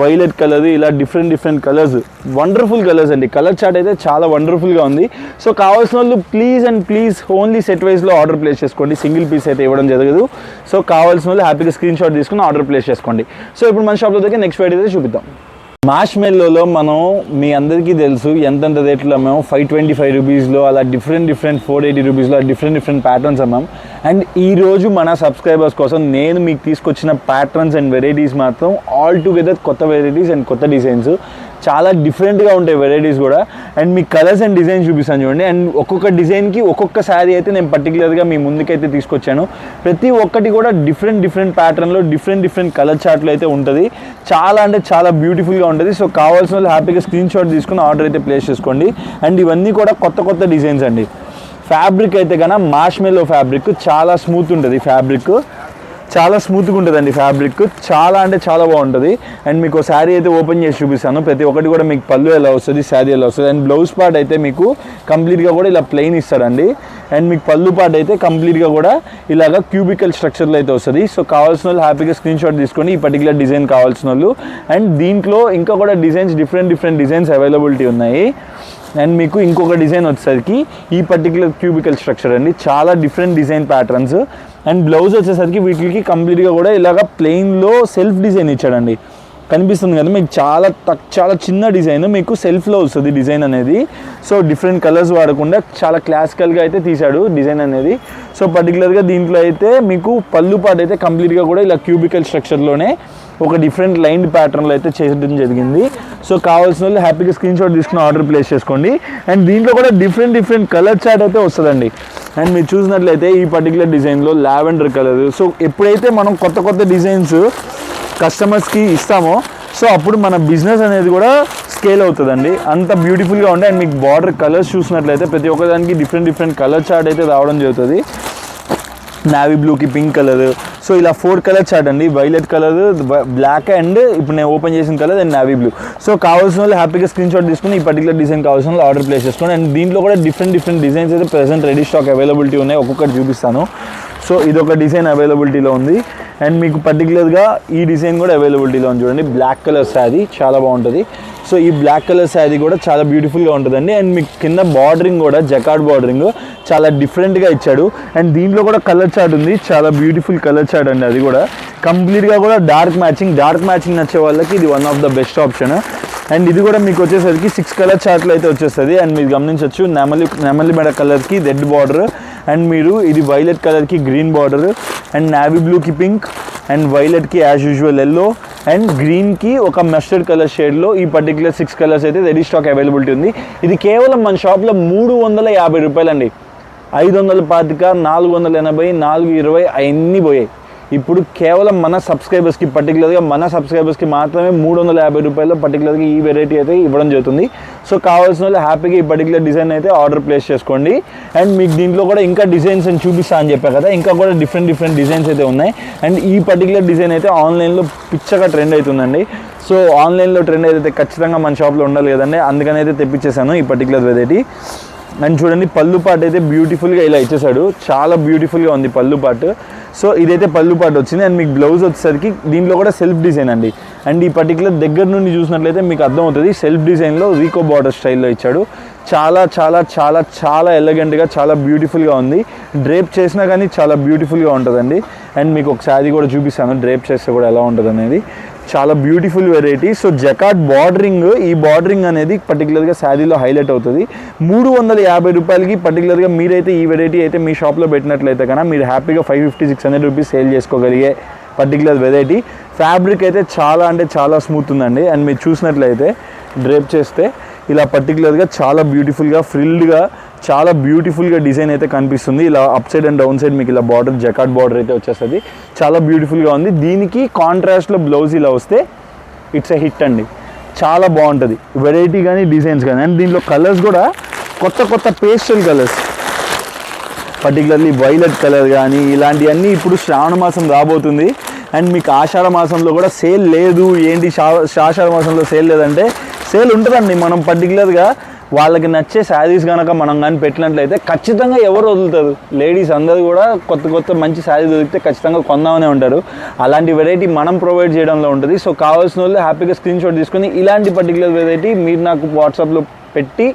వైలెట్ కలర్ ఇలా different different colours. Wonderful colours అండి. కలర్ చార్ట్ అయితే చాలా వండర్ఫుల్గా ఉంది. సో కావాల్సిన వాళ్ళు please and please only set వైజ్లో order place చేసుకోండి. సింగిల్ పీస్ అయితే ఇవ్వడం జరగదు. సో కావాల్సిన వాళ్ళు హ్యాపీగా స్క్రీన్ షాట్ తీసుకుని ఆర్డర్ ప్లేస్ చేసుకోండి. సో ఇప్పుడు మన షాప్లో దగ్గర నెక్స్ట్ వీడియో అయితే చూపిద్దాం. మాష్ మెల్లోలో మనం మీ అందరికీ తెలుసు ఎంతెంత రేట్లో అమ్మాము ఫైవ్ ట్వంటీ ఫైవ్ రూపీస్లో అలా డిఫరెంట్ డిఫరెంట్ ఫోర్ ఎయిటీ రూపీస్లో డిఫరెంట్ డిఫరెంట్ ప్యాటర్న్స్ అమ్మాం. అండ్ ఈ రోజు మన సబ్స్క్రైబర్స్ కోసం నేను మీకు తీసుకొచ్చిన ప్యాటర్న్స్ అండ్ వెరైటీస్ మాత్రం ఆల్ టుగెదర్ కొత్త వెరైటీస్ అండ్ కొత్త డిజైన్స్ చాలా డిఫరెంట్గా ఉంటాయి వెరైటీస్ కూడా. అండ్ మీ కలర్స్ అండ్ డిజైన్స్ చూపిస్తాను చూడండి. అండ్ ఒక్కొక్క డిజైన్కి ఒక్కొక్క శారీ అయితే నేను పర్టికులర్గా మీ ముందుకైతే తీసుకొచ్చాను. ప్రతి ఒక్కటి కూడా డిఫరెంట్ డిఫరెంట్ ప్యాటర్న్లో డిఫరెంట్ డిఫరెంట్ కలర్ చార్ట్లో అయితే ఉంటుంది. చాలా అంటే చాలా బ్యూటిఫుల్గా ఉంటుంది. సో కావాల్సిన వాళ్ళు హ్యాపీగా స్క్రీన్ షాట్ తీసుకుని ఆర్డర్ అయితే ప్లేస్ చేసుకోండి. అండ్ ఇవన్నీ కూడా కొత్త కొత్త డిజైన్స్ అండి. ఫ్యాబ్రిక్ అయితే కన్నా మాష్మెల్లో ఫ్యాబ్రిక్ చాలా స్మూత్ ఉంటుంది ఫ్యాబ్రిక్ చాలా స్మూత్గా ఉంటుందండి ఫ్యాబ్రిక్ చాలా అంటే చాలా బాగుంటుంది. అండ్ మీకు శారీ అయితే ఓపెన్ చేసి చూపిస్తాను. ప్రతి ఒక్కటి కూడా మీకు పళ్ళు ఎలా వస్తుంది శారీ ఎలా వస్తుంది. అండ్ బ్లౌజ్ పార్ట్ అయితే మీకు కంప్లీట్గా కూడా ఇలా ప్లెయిన్ ఇస్తాడండి అండ్ మీకు పళ్ళు పార్ట్ అయితే కంప్లీట్గా కూడా ఇలాగ క్యూబికల్ స్ట్రక్చర్లో అయితే వస్తుంది. సో కావాల్సిన వాళ్ళు హ్యాపీగా స్క్రీన్ షాట్ తీసుకోండి ఈ పర్టికులర్ డిజైన్ కావాల్సిన వాళ్ళు. అండ్ దీంట్లో ఇంకా కూడా designs different different designs availability ఉన్నాయి. అండ్ మీకు ఇంకొక డిజైన్ వచ్చేసరికి ఈ పర్టికులర్ క్యూబికల్ స్ట్రక్చర్ అండి. చాలా different design patterns and blouse వచ్చేసరికి వీటికి కంప్లీట్గా కూడా ఇలాగ ప్లెయిన్లో సెల్ఫ్ డిజైన్ ఇచ్చాడండి. కనిపిస్తుంది కదా మీకు చాలా తక్ చాలా చిన్న డిజైన్ మీకు సెల్ఫ్లో వస్తుంది డిజైన్ అనేది. సో డిఫరెంట్ కలర్స్ వాడకుండా చాలా క్లాసికల్గా అయితే తీశాడు డిజైన్ అనేది. సో పర్టికులర్గా దీంట్లో అయితే మీకు పళ్ళు పాటు అయితే కంప్లీట్గా కూడా ఇలా క్యూబికల్ స్ట్రక్చర్లోనే ఒక డిఫరెంట్ లైన్ ప్యాటర్న్లో అయితే చేయడం జరిగింది. సో కావాల్సిన వాళ్ళు హ్యాపీగా స్క్రీన్ షాట్ తీసుకుని ఆర్డర్ ప్లేస్ చేసుకోండి. అండ్ దీంట్లో కూడా డిఫరెంట్ డిఫరెంట్ కలర్ చాట్ అయితే వస్తుందండి. అండ్ మీరు చూసినట్లయితే ఈ పర్టికులర్ డిజైన్లో లావెండర్ కలర్ సో ఎప్పుడైతే మనం కొత్త కొత్త డిజైన్స్ కస్టమర్స్కి ఇస్తామో సో అప్పుడు మన బిజినెస్ అనేది కూడా స్కేల్ అవుతుందండి. అంత బ్యూటిఫుల్గా ఉండే. అండ్ మీకు బార్డర్ కలర్స్ చూసినట్లయితే ప్రతి ఒక్కదానికి డిఫరెంట్ డిఫరెంట్ కలర్ చార్ట్ అయితే రావడం జరుగుతుంది. నావీ బ్లూకి పింక్ కలర్ సో ఇలా ఫోర్ కలర్ చార్ట్ అండి. వైలెట్ కలర్ బ్లాక్ అండ్ ఇప్పుడు నేను ఓపెన్ చేసిన colour and navy blue so కావాల్సిన వాళ్ళు హ్యాపీగా స్క్రీన్ షాట్ తీసుకుని ఈ పర్టికులర్ డిజైన్ కావాల్సిన వాళ్ళు ఆర్డర్ ప్లేస్ చేసుకోండి. అండ్ దీంట్లో కూడా డిఫరెంట్ డిఫరెంట్ డిజైన్స్ అయితే ప్రెసెంట్ రెడీ స్టాక్ అవైలబిలిటీ ఉన్నాయి. ఒక్కొక్కటి చూపిస్తాను. సో ఇది ఒక డిజైన్ అవైలబిలిటీలో ఉంది. అండ్ మీకు పర్టికులర్గా ఈ డిజైన్ కూడా అవైలబిలిటీలో ఉంది చూడండి. బ్లాక్ కలర్ శారీ చాలా బాగుంటుంది. సో ఈ బ్లాక్ కలర్ శారీ కూడా చాలా బ్యూటిఫుల్గా ఉంటుందండి. అండ్ మీకు కింద బార్డరింగ్ కూడా జకార్డ్ బార్డరింగ్ చాలా డిఫరెంట్గా ఇచ్చాడు. అండ్ దీంట్లో కూడా కలర్ చార్ట్ ఉంది. చాలా బ్యూటిఫుల్ కలర్ చార్ట్ అండి అది కూడా. కంప్లీట్గా కూడా డార్క్ మ్యాచింగ్ డార్క్ మ్యాచింగ్ నచ్చే వాళ్ళకి ఇది one of the best option and ఇది కూడా మీకు వచ్చేసరికి సిక్స్ కలర్ చార్ట్లో అయితే వచ్చేస్తుంది. అండ్ మీరు గమనించవచ్చు నెమలి నెమలి మెడ కలర్కి రెడ్ బార్డర్ అండ్ మీరు ఇది వైలెట్ కలర్కి గ్రీన్ బార్డర్ అండ్ నావీ బ్లూకి పింక్ అండ్ వైలెట్కి యాజ్ యూజువల్ ఎల్లో అండ్ గ్రీన్కి ఒక మస్టర్డ్ కలర్ షేడ్లో ఈ పర్టికులర్ సిక్స్ కలర్స్ అయితే రెడీ స్టాక్ అవైలబిలిటీ ఉంది. ఇది కేవలం మన షాప్లో మూడు వందల యాభై రూపాయలండి. ఐదు వందల పాతిక నాలుగు వందల ఎనభై నాలుగు ఇరవై అవన్నీ పోయాయి. ఇప్పుడు కేవలం మన సబ్స్క్రైబర్స్కి పర్టికులర్గా మన సబ్స్క్రైబర్స్కి మాత్రమే మూడు వందల యాభై రూపాయలు పర్టికులర్గా ఈ వెరైటీ అయితే ఇవ్వడం జరుగుతుంది. సో కావాల్సిన వాళ్ళు హ్యాపీగా ఈ పర్టికులర్ డిజైన్ అయితే ఆర్డర్ ప్లేస్ చేసుకోండి. అండ్ మీకు దీంట్లో కూడా ఇంకా డిజైన్స్ అని చూపిస్తా అని చెప్పా కదా ఇంకా కూడా డిఫరెంట్ డిఫరెంట్ డిజైన్స్ అయితే ఉన్నాయి. అండ్ ఈ పర్టికులర్ డిజైన్ అయితే ఆన్లైన్లో పిచ్చగా ట్రెండ్ అవుతుందండి. సో ఆన్లైన్లో ట్రెండ్ అయితే ఖచ్చితంగా మన షాప్లో ఉండాలి కదండి. అందుకని అయితే తెప్పించేసాను ఈ పర్టికులర్ వెరైటీ అండ్ చూడండి పళ్ళు పాటు అయితే బ్యూటిఫుల్గా ఇలా ఇచ్చేసాడు. చాలా బ్యూటిఫుల్గా ఉంది పళ్ళు పాటు. సో ఇదైతే పళ్ళు పాటు వచ్చింది. అండ్ మీకు బ్లౌజ్ వచ్చేసరికి దీంట్లో కూడా సెల్ఫ్ డిజైన్ అండి. అండ్ ఈ పర్టికులర్ దగ్గర నుండి చూసినట్లయితే మీకు అర్థమవుతుంది. సెల్ఫ్ డిజైన్లో రీకో బార్డర్ స్టైల్లో ఇచ్చాడు. చాలా చాలా చాలా చాలా ఎలగెంట్గా చాలా బ్యూటిఫుల్గా ఉంది. డ్రేప్ చేసినా కానీ చాలా బ్యూటిఫుల్గా ఉంటుందండి. అండ్ మీకు ఒక శారీ కూడా చూపిస్తాను. డ్రేప్ చేస్తే కూడా ఎలా ఉంటుంది అనేది చాలా beautiful variety so jacquard bordering ఈ బార్డరింగ్ అనేది పర్టికులర్గా శారీలో హైలైట్ అవుతుంది. మూడు వందల యాభై రూపాయలకి పర్టికులర్గా మీరైతే ఈ వెరైటీ అయితే మీ షాప్లో పెట్టినట్లయితే కన్నా మీరు హ్యాపీగా five fifty six hundred rupees sale చేసుకోగలిగే పర్టికులర్ వెరైటీ ఫ్యాబ్రిక్ అయితే చాలా అంటే చాలా స్మూత్ ఉందండి అండ్ మీరు చూసినట్లయితే డ్రేప్ చేస్తే ఇలా పర్టికులర్గా చాలా బ్యూటిఫుల్గా ఫ్రిల్డ్గా చాలా బ్యూటిఫుల్గా డిజైన్ అయితే కనిపిస్తుంది. ఇలా up side and down side మీకు ఇలా బార్డర్ జకాట్ బార్డర్ అయితే వచ్చేస్తుంది. చాలా బ్యూటిఫుల్గా ఉంది. దీనికి కాంట్రాస్ట్లో బ్లౌజ్ ఇలా వస్తే ఇట్స్ ఎ హిట్ అండి. చాలా బాగుంటుంది. వెరైటీ కానీ డిజైన్స్ కానీ అండ్ దీంట్లో కలర్స్ కూడా కొత్త కొత్త pastel colours particularly violet colour కానీ ఇలాంటివన్నీ ఇప్పుడు శ్రావణ మాసం రాబోతుంది. అండ్ మీకు ఆషాఢ మాసంలో కూడా సేల్ లేదు. ఏంటి శా ఆషాఢ మాసంలో సేల్ లేదంటే సేల్ ఉంటుందండి. మనం పర్టికులర్గా వాళ్ళకి నచ్చే శారీస్ కనుక మనం కానీ పెట్టినట్లయితే ఖచ్చితంగా ఎవరు వదులుతారు? లేడీస్ అందరూ కూడా కొత్త కొత్త మంచి శారీ దొరికితే ఖచ్చితంగా కొందామనే ఉంటారు. అలాంటి వెరైటీ మనం ప్రొవైడ్ చేయడంలో ఉంటుంది. సో కావాల్సిన వాళ్ళు హ్యాపీగా స్క్రీన్ షాట్ తీసుకొని ఇలాంటి పర్టికులర్ వెరైటీ మీరు నాకు వాట్సాప్లో పెట్టి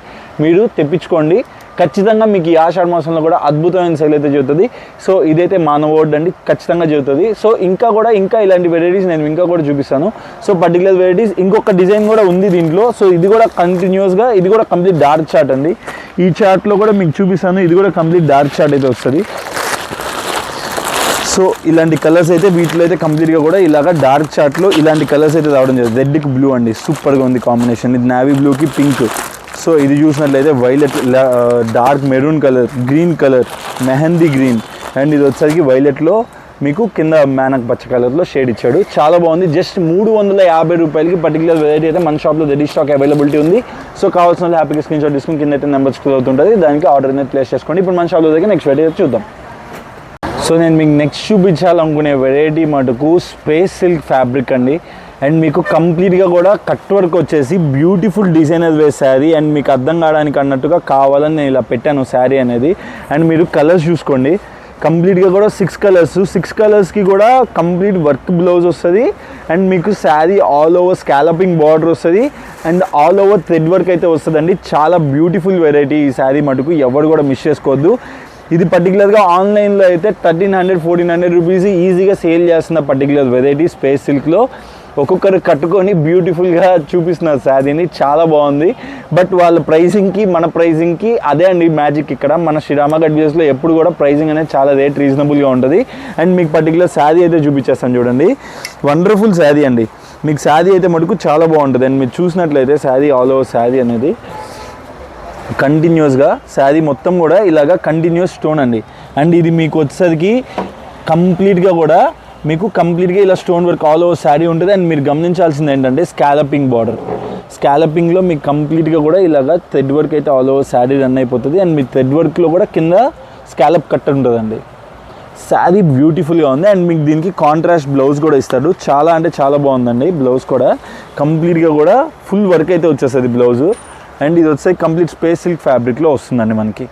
మీరు తెప్పించుకోండి. ఖచ్చితంగా మీకు ఈ ఆషాఢ మాసంలో కూడా అద్భుతమైన సేల్ అయితే జరుగుతుంది. సో ఇదైతే మానవోడ్ అండి ఖచ్చితంగా జరుగుతుంది. సో ఇంకా కూడా ఇంకా ఇలాంటి వెరైటీస్ నేను ఇంకా కూడా చూపిస్తాను. సో పర్టికులర్ వెరైటీస్ ఇంకొక డిజైన్ కూడా ఉంది దీంట్లో. సో ఇది కూడా కంటిన్యూస్గా ఇది కూడా కంప్లీట్ డార్క్ చార్ట్ అండి. ఈ చార్ట్లో కూడా మీకు చూపిస్తాను ఇది కూడా కంప్లీట్ డార్క్ చార్ట్ అయితే వస్తుంది. సో ఇలాంటి కలర్స్ అయితే వీటిలో అయితే కంప్లీట్గా కూడా ఇలాగ డార్క్ చార్ట్లో ఇలాంటి కలర్స్ అయితే రావడం జరిగింది రెడ్కి బ్లూ అండి సూపర్గా ఉంది కాంబినేషన్ ఇది నావీ బ్లూకి పింక్ సో ఇది చూసినట్లయితే violet dark maroon colour green colour mehndi green. And ఇది వచ్చేసరికి వైలెట్లో మీకు కింద మేనక్ పచ్చ కలర్లో షేడ్ ఇచ్చాడు. చాలా బాగుంది. జస్ట్ మూడు వందల యాభై రూపాయలకి పర్టికులర్ వెరైటీ అయితే మన షాప్లో రెడీ స్టాక్ అవైలబిలిటీ ఉంది. సో కావాల్సిన వాళ్ళు హ్యాపీగా స్క్రీన్ షాట్ తీసుకుని కింద అయితే నెంబర్స్ అవుతుంటుంది. దానికి ఆర్డర్ అనేది ప్లేస్ చేసుకోండి. ఇప్పుడు మన షాప్లో దగ్గర నెక్స్ట్ వెరైటీ చూద్దాం. సో నేను మీకు నెక్స్ట్ చూపించాలనుకునే వెరైటీ మటుకు స్పేస్ సిల్క్ ఫ్యాబ్రిక్ అండి. అండ్ మీకు కంప్లీట్గా కూడా కట్ వర్క్ వచ్చేసి beautiful designer wear sari. And మీకు అర్థం కావడానికి అన్నట్టుగా కావాలని నేను ఇలా పెట్టాను శారీ అనేది. అండ్ మీరు కలర్స్ చూసుకోండి. కంప్లీట్గా కూడా సిక్స్ కలర్స్ సిక్స్ కలర్స్కి కూడా కంప్లీట్ వర్క్ బ్లౌజ్ వస్తుంది. అండ్ మీకు sari all over scalloping border వస్తుంది. And all over thread work అయితే వస్తుందండి. చాలా బ్యూటిఫుల్ వెరైటీ ఈ శారీ మటుకు. ఎవరు కూడా మిస్ చేసుకోవద్దు. ఇది పర్టికులర్గా ఆన్లైన్లో అయితే thirteen hundred fourteen hundred rupees ఈజీగా సేల్ చేస్తున్న పర్టికులర్ వెరైటీ స్పేస్ సిల్క్లో ఒక్కొక్కరు కట్టుకొని బ్యూటిఫుల్గా చూపిస్తున్నారు శారీని చాలా బాగుంది. బట్ వాళ్ళ ప్రైసింగ్కి మన ప్రైసింగ్కి అదే అండి మ్యాజిక్ ఇక్కడ. మన శ్రీరామ గడ్బియస్లో ఎప్పుడు కూడా ప్రైసింగ్ అనేది చాలా రేట్ రీజనబుల్గా ఉంటుంది. అండ్ మీకు పర్టికులర్ శారీ అయితే చూపించేస్తాను చూడండి. వండర్ఫుల్ శారీ అండి. మీకు శారీ అయితే మటుకు చాలా బాగుంటుంది. అండ్ మీరు చూసినట్లయితే శారీ ఆల్ ఓవర్ శారీ అనేది కంటిన్యూస్గా శారీ మొత్తం కూడా ఇలాగా కంటిన్యూస్ స్టోన్ అండి. అండ్ ఇది మీకు వచ్చేసరికి కంప్లీట్గా కూడా మీకు కంప్లీట్గా ఇలా stone work all over sari ఉంటుంది. అండ్ మీరు గమనించాల్సింది ఏంటంటే స్కాలపింగ్ బార్డర్ స్కాలపింగ్లో మీకు కంప్లీట్గా కూడా ఇలాగా థ్రెడ్ వర్క్ అయితే ఆల్ ఓవర్ శారీ రన్ అయిపోతుంది. అండ్ మీ థ్రెడ్ వర్క్లో కూడా కింద స్కాలప్ కట్ ఉంటుందండి. శారీ బ్యూటిఫుల్గా ఉంది. అండ్ మీకు దీనికి కాంట్రాస్ట్ బ్లౌజ్ కూడా ఇస్తాడు చాలా అంటే చాలా బాగుందండి బ్లౌజ్ కూడా. కంప్లీట్గా కూడా ఫుల్ వర్క్ అయితే వచ్చేస్తుంది బ్లౌజు అండ్ ఇది వచ్చే కంప్లీట్ స్పేస్ సిల్క్ ఫ్యాబ్రిక్లో వస్తుందండి మనకి.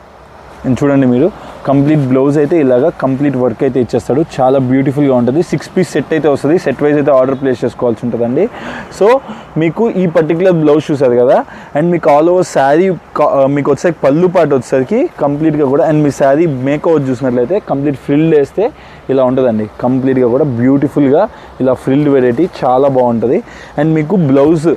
చూడండి మీరు కంప్లీట్ బ్లౌజ్ అయితే ఇలాగా కంప్లీట్ వర్క్ అయితే ఇచ్చేస్తాడు. చాలా బ్యూటిఫుల్గా ఉంటుంది. సిక్స్ పీస్ సెట్ అయితే వస్తుంది. సెట్ వైజ్ అయితే ఆర్డర్ ప్లేస్ చేసుకోవాల్సి ఉంటుందండి. సో మీకు ఈ పర్టికులర్ బ్లౌజ్ చూసారు కదా? అండ్ మీకు ఆల్ ఓవర్ శారీ మీకు వచ్చేసరికి పళ్ళు పాటు వచ్చేసరికి కంప్లీట్గా కూడా అండ్ మీ శారీ మేకప్ చూసినట్లయితే కంప్లీట్ ఫిల్డ్ వేస్తే ఇలా ఉంటుందండి. కంప్లీట్గా కూడా బ్యూటిఫుల్గా ఇలా ఫ్రిల్డ్ వెరైటీ చాలా బాగుంటుంది. అండ్ మీకు బ్లౌజ్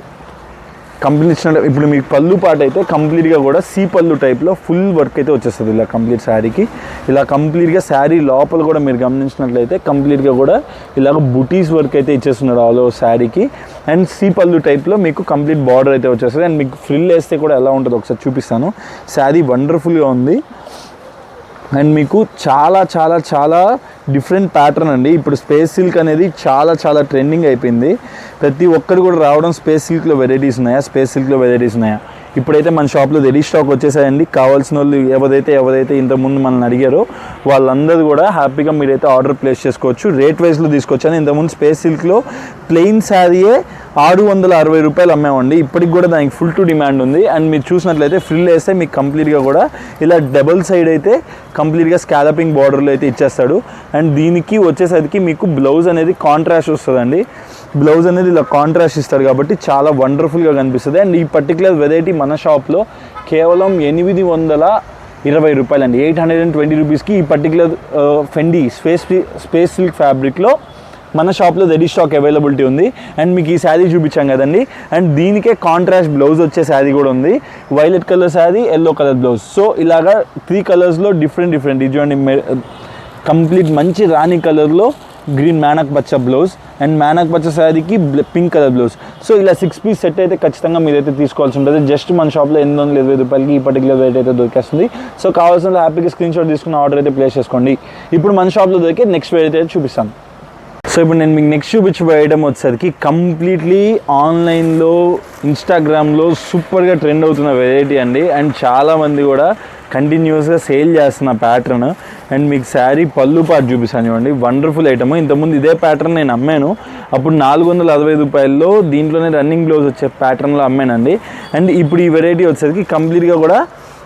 కంప్లీట్ ఇప్పుడు మీకు పళ్ళు పాట అయితే కంప్లీట్గా కూడా సీ పళ్ళు టైప్లో ఫుల్ వర్క్ అయితే వచ్చేస్తుంది ఇలా కంప్లీట్ శారీకి. ఇలా కంప్లీట్గా శారీ లోపల కూడా మీరు గమనించినట్లయితే కంప్లీట్గా కూడా ఇలాగ బుటీస్ వర్క్ అయితే ఇచ్చేస్తున్నాడు ఆల్ ఓవర్ శారీకి. అండ్ సీ పళ్ళు టైప్లో మీకు కంప్లీట్ బార్డర్ అయితే వచ్చేస్తుంది. అండ్ మీకు ఫ్రిల్ వేస్తే కూడా ఎలా ఉంటుందో ఒకసారి చూపిస్తాను. శారీ వండర్ఫుల్గా ఉంది. అండ్ మీకు చాలా చాలా చాలా డిఫరెంట్ ప్యాటర్న్ అండి. ఇప్పుడు స్పేస్ సిల్క్ అనేది చాలా చాలా ట్రెండింగ్ అయిపోయింది. ప్రతి ఒక్కరు కూడా రావడం స్పేస్ సిల్క్లో వెరైటీస్ ఉన్నాయా? స్పేస్ సిల్క్లో వెరైటీస్ ఉన్నాయా? ఇప్పుడైతే మన షాప్లో రెడీ స్టాక్ వచ్చేసాయండి. కావాల్సిన వాళ్ళు ఎవరైతే ఎవరైతే ఇంతకుముందు మనల్ని అడిగారో వాళ్ళందరూ కూడా హ్యాపీగా మీరైతే ఆర్డర్ ప్లేస్ చేసుకోవచ్చు. రేట్ వైజ్లో తీసుకొచ్చాను ఇంతకుముందు స్పేస్ సిల్క్లో ప్లెయిన్ శారీయే ఆరు వందల అరవై రూపాయలు అమ్మామండి. ఇప్పటికి కూడా దానికి ఫుల్ టు డిమాండ్ ఉంది. అండ్ మీరు చూసినట్లయితే ఫ్రిల్ వేస్తే మీకు కంప్లీట్గా కూడా ఇలా డబుల్ సైడ్ అయితే కంప్లీట్గా స్కాలపింగ్ బార్డర్లో అయితే ఇచ్చేస్తాడు. అండ్ దీనికి వచ్చేసరికి మీకు బ్లౌజ్ అనేది కాంట్రాస్ట్ వస్తుందండి. బ్లౌజ్ అనేది ఇలా కాంట్రాస్ట్ ఇస్తాడు కాబట్టి చాలా వండర్ఫుల్గా కనిపిస్తుంది. అండ్ ఈ పర్టికులర్ వెరైటీ మన షాప్లో కేవలం ఎనిమిది వందల ఇరవై రూపాయలు అండి ఎయిట్ హండ్రెడ్ అండ్ ట్వంటీ రూపీస్కి ఈ పర్టికులర్ ఫెండీ స్పేస్ స్పేస్ సిల్క్ ఫ్యాబ్రిక్లో మన షాప్లో రెడీ స్టాక్ అవైలబిలిటీ ఉంది. అండ్ మీకు ఈ శారీ చూపించాం కదండి. అండ్ దీనికే కాంట్రాస్ట్ బ్లౌజ్ వచ్చే శారీ కూడా ఉంది. Violet colour sari yellow colour blouse so ఇలాగా త్రీ కలర్స్లో డిఫరెంట్ డిఫరెంట్ ఇది చూడండి కంప్లీట్ మంచి రాణి కలర్లో గ్రీన్ మేనక్ పచ్చ బ్లౌజ్ అండ్ మేనక్ పచ్చ శారీకి పింక్ కలర్ బ్లౌజ్ సో ఇలా సిక్స్ పీస్ సెట్ అయితే ఖచ్చితంగా మీరైతే తీసుకోవాల్సి ఉంటుంది. జస్ట్ మన షాప్లో ఎనిమిది వందల ఇరవై రూపాయలకి ఈ పర్టికులర్ రేట్ అయితే దొరికేస్తుంది. సో కావాల్సిన హ్యాపీగా స్క్రీన్ షాట్ తీసుకున్న ఆర్డర్ అయితే ప్లేస్ చేసుకోండి. ఇప్పుడు మన షాప్లో దొరికే నెక్స్ట్ వెరైటీ అయితే చూపిస్తాను సో ఇప్పుడు నేను మీకు నెక్స్ట్ చూపించబోయే ఐటమ్ వచ్చేసరికి కంప్లీట్లీ ఆన్లైన్లో ఇన్స్టాగ్రామ్లో సూపర్గా ట్రెండ్ అవుతున్న వెరైటీ అండి. అండ్ చాలామంది కూడా కంటిన్యూస్గా సేల్ చేస్తున్న ప్యాటర్న్ అండ్ మీకు శారీ పళ్ళు పాటు చూపిస్తాను చూడండి. వండర్ఫుల్ ఐటమ్ ఇంతకుముందు ఇదే ప్యాటర్న్ నేను అమ్మాను. అప్పుడు నాలుగు వందల అరవై రూపాయల్లో దీంట్లోనే రన్నింగ్ బ్లౌజ్ వచ్చే ప్యాటర్న్లో అమ్మానండి. అండ్ ఇప్పుడు ఈ వెరైటీ వచ్చేసరికి కంప్లీట్గా కూడా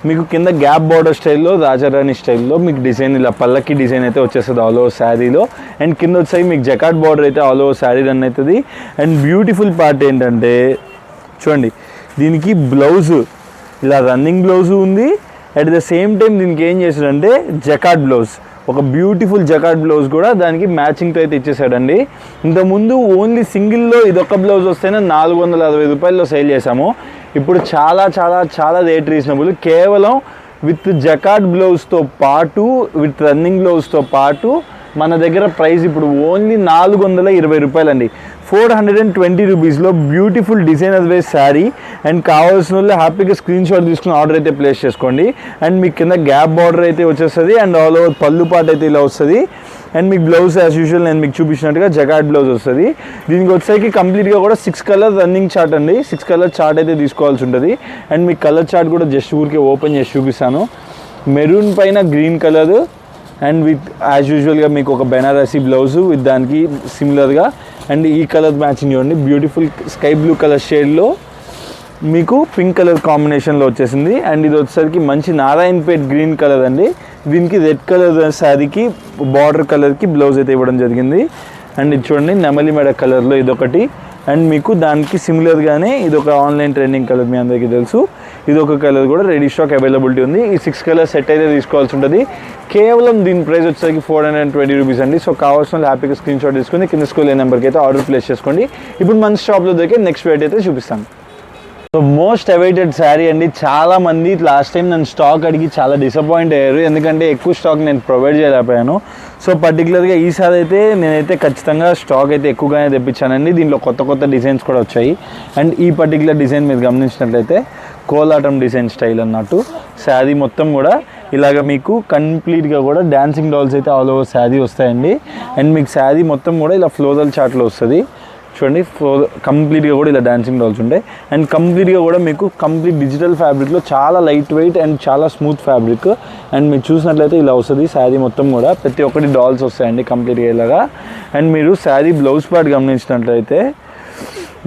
మీకు కింద గ్యాప్ బార్డర్ స్టైల్లో రాజారాణి స్టైల్లో మీకు డిజైన్ ఇలా పల్లకి డిజైన్ అయితే వచ్చేస్తుంది ఆల్ ఓవర్ శారీలో. అండ్ కింద వచ్చేసి మీకు జకాట్ బార్డర్ అయితే ఆల్ ఓవర్ శారీ రన్ అవుతుంది. అండ్ బ్యూటిఫుల్ పార్ట్ ఏంటంటే చూడండి దీనికి బ్లౌజ్ ఇలా రన్నింగ్ బ్లౌజ్ ఉంది. అట్ ద సేమ్ టైం దీనికి ఏం చేసాడంటే జకాట్ బ్లౌజ్ ఒక బ్యూటిఫుల్ జకాట్ బ్లౌజ్ కూడా దానికి మ్యాచింగ్తో అయితే ఇచ్చేసాడండి. ఇంతకుముందు ఓన్లీ సింగిల్లో ఇదొక బ్లౌజ్ వస్తేనే నాలుగు వందల అరవై రూపాయల్లో సేల్ చేసాము ఇప్పుడు చాలా చాలా చాలా రేట్ రీజనబుల్ కేవలం విత్ జకాట్ బ్లౌజ్తో పాటు విత్ రన్నింగ్ బ్లౌజ్తో పాటు మన దగ్గర ప్రైస్ ఇప్పుడు ఓన్లీ నాలుగు వందల ఇరవై రూపాయలండి. ఫోర్ హండ్రెడ్ అండ్ ట్వంటీ రూపీస్లో beautiful designer wear sari. And కావాల్సిన వాళ్ళు హ్యాపీగా స్క్రీన్ షాట్ తీసుకుని ఆర్డర్ అయితే ప్లేస్ చేసుకోండి. అండ్ మీకు కింద గ్యాప్ బార్డర్ అయితే వచ్చేస్తుంది. అండ్ ఆల్ ఓవర్ పళ్ళు పాట అయితే ఇలా వస్తుంది. అండ్ మీకు బ్లౌజ్ యాజ్ యూజువల్ నేను మీకు చూపించినట్టుగా జగాట్ బ్లౌజ్ వస్తుంది. దీనికి వచ్చేసరికి కంప్లీట్గా కూడా సిక్స్ కలర్ రన్నింగ్ చార్ట్ అండి. సిక్స్ కలర్ చార్ట్ అయితే తీసుకోవాల్సి ఉంటుంది. అండ్ మీకు కలర్ చార్ట్ కూడా జస్ట్ ఊరికే ఓపెన్ చేసి చూపిస్తాను. మెరూన్ పైన green colour and with as యూజువల్గా మీకు ఒక బెనారసీ బ్లౌజ్ విత్ దానికి సిమిలర్గా అండ్ ఈ కలర్ మ్యాచింగ్ చూడండి. బ్యూటిఫుల్ స్కై బ్లూ కలర్ షేడ్లో మీకు పింక్ కలర్ కాంబినేషన్లో వచ్చేసింది. అండ్ ఇది వచ్చేసరికి మంచి నారాయణపేట్ గ్రీన్ కలర్ అండి. దీనికి రెడ్ కలర్ శారీకి బార్డర్ కలర్కి బ్లౌజ్ అయితే ఇవ్వడం జరిగింది. అండ్ ఇది చూడండి నెమలి మెడ కలర్లో ఇదొకటి. అండ్ మీకు దానికి సిమిలర్గానే ఇది ఒక ఆన్లైన్ ట్రెండింగ్ కలర్ మీ అందరికీ తెలుసు. ఇది ఒక కలర్ కూడా రెడీ స్టాక్ అవైలబిలిటీ ఉంది. ఈ సిక్స్ కలర్ సెట్ అయితే తీసుకోవాల్సి ఉంటుంది. కేవలం దీని ప్రైస్ వచ్చేసరికి four hundred and twenty rupees అండి. సో కావాల్సిన హ్యాపీగా స్క్రీన్ షాట్ తీసుకుని కింద స్కూల్ నెంబర్కి అయితే ఆర్డర్ ప్లేస్ చేసుకోండి. ఇప్పుడు మన షాప్లో దొరికే నెక్స్ట్ వెయిట్ అయితే చూపిస్తాను. సో మోస్ట్ అవైటెడ్ శారీ అండి. చాలామంది లాస్ట్ టైం నన్ను స్టాక్ అడిగి చాలా డిసప్పాయింట్ అయ్యారు. ఎందుకంటే ఎక్కువ స్టాక్ నేను ప్రొవైడ్ చేయలేకపోయాను. సో పర్టికులర్గా ఈసారి అయితే నేనైతే ఖచ్చితంగా స్టాక్ అయితే ఎక్కువగానే తెప్పించానండి. దీంట్లో కొత్త కొత్త డిజైన్స్ కూడా వచ్చాయి. అండ్ ఈ పర్టికులర్ డిజైన్ మీరు గమనించినట్లయితే కోలాటం డిజైన్ స్టైల్ అన్నట్టు. శారీ మొత్తం కూడా ఇలాగ మీకు కంప్లీట్గా కూడా డ్యాన్సింగ్ డాల్స్ అయితే ఆల్ ఓవర్ శారీ వస్తాయండి. అండ్ మీకు శారీ మొత్తం కూడా ఇలా ఫ్లోరల్ చార్ట్లో వస్తుంది. చూడండి ఫో కంప్లీట్గా కూడా ఇలా డాన్సింగ్ డాల్స్ ఉంటాయి అండ్ కంప్లీట్గా కూడా మీకు కంప్లీట్ డిజిటల్ ఫ్యాబ్రిక్లో చాలా లైట్ వెయిట్ అండ్ చాలా స్మూత్ ఫ్యాబ్రిక్ అండ్ మీరు చూసినట్లయితే ఇలా వస్తుంది. శారీ మొత్తం కూడా ప్రతి ఒక్కటి డాల్స్ వస్తాయండి కంప్లీట్గా ఇలాగా. అండ్ మీరు శారీ బ్లౌజ్ పార్ట్ గమనించినట్లయితే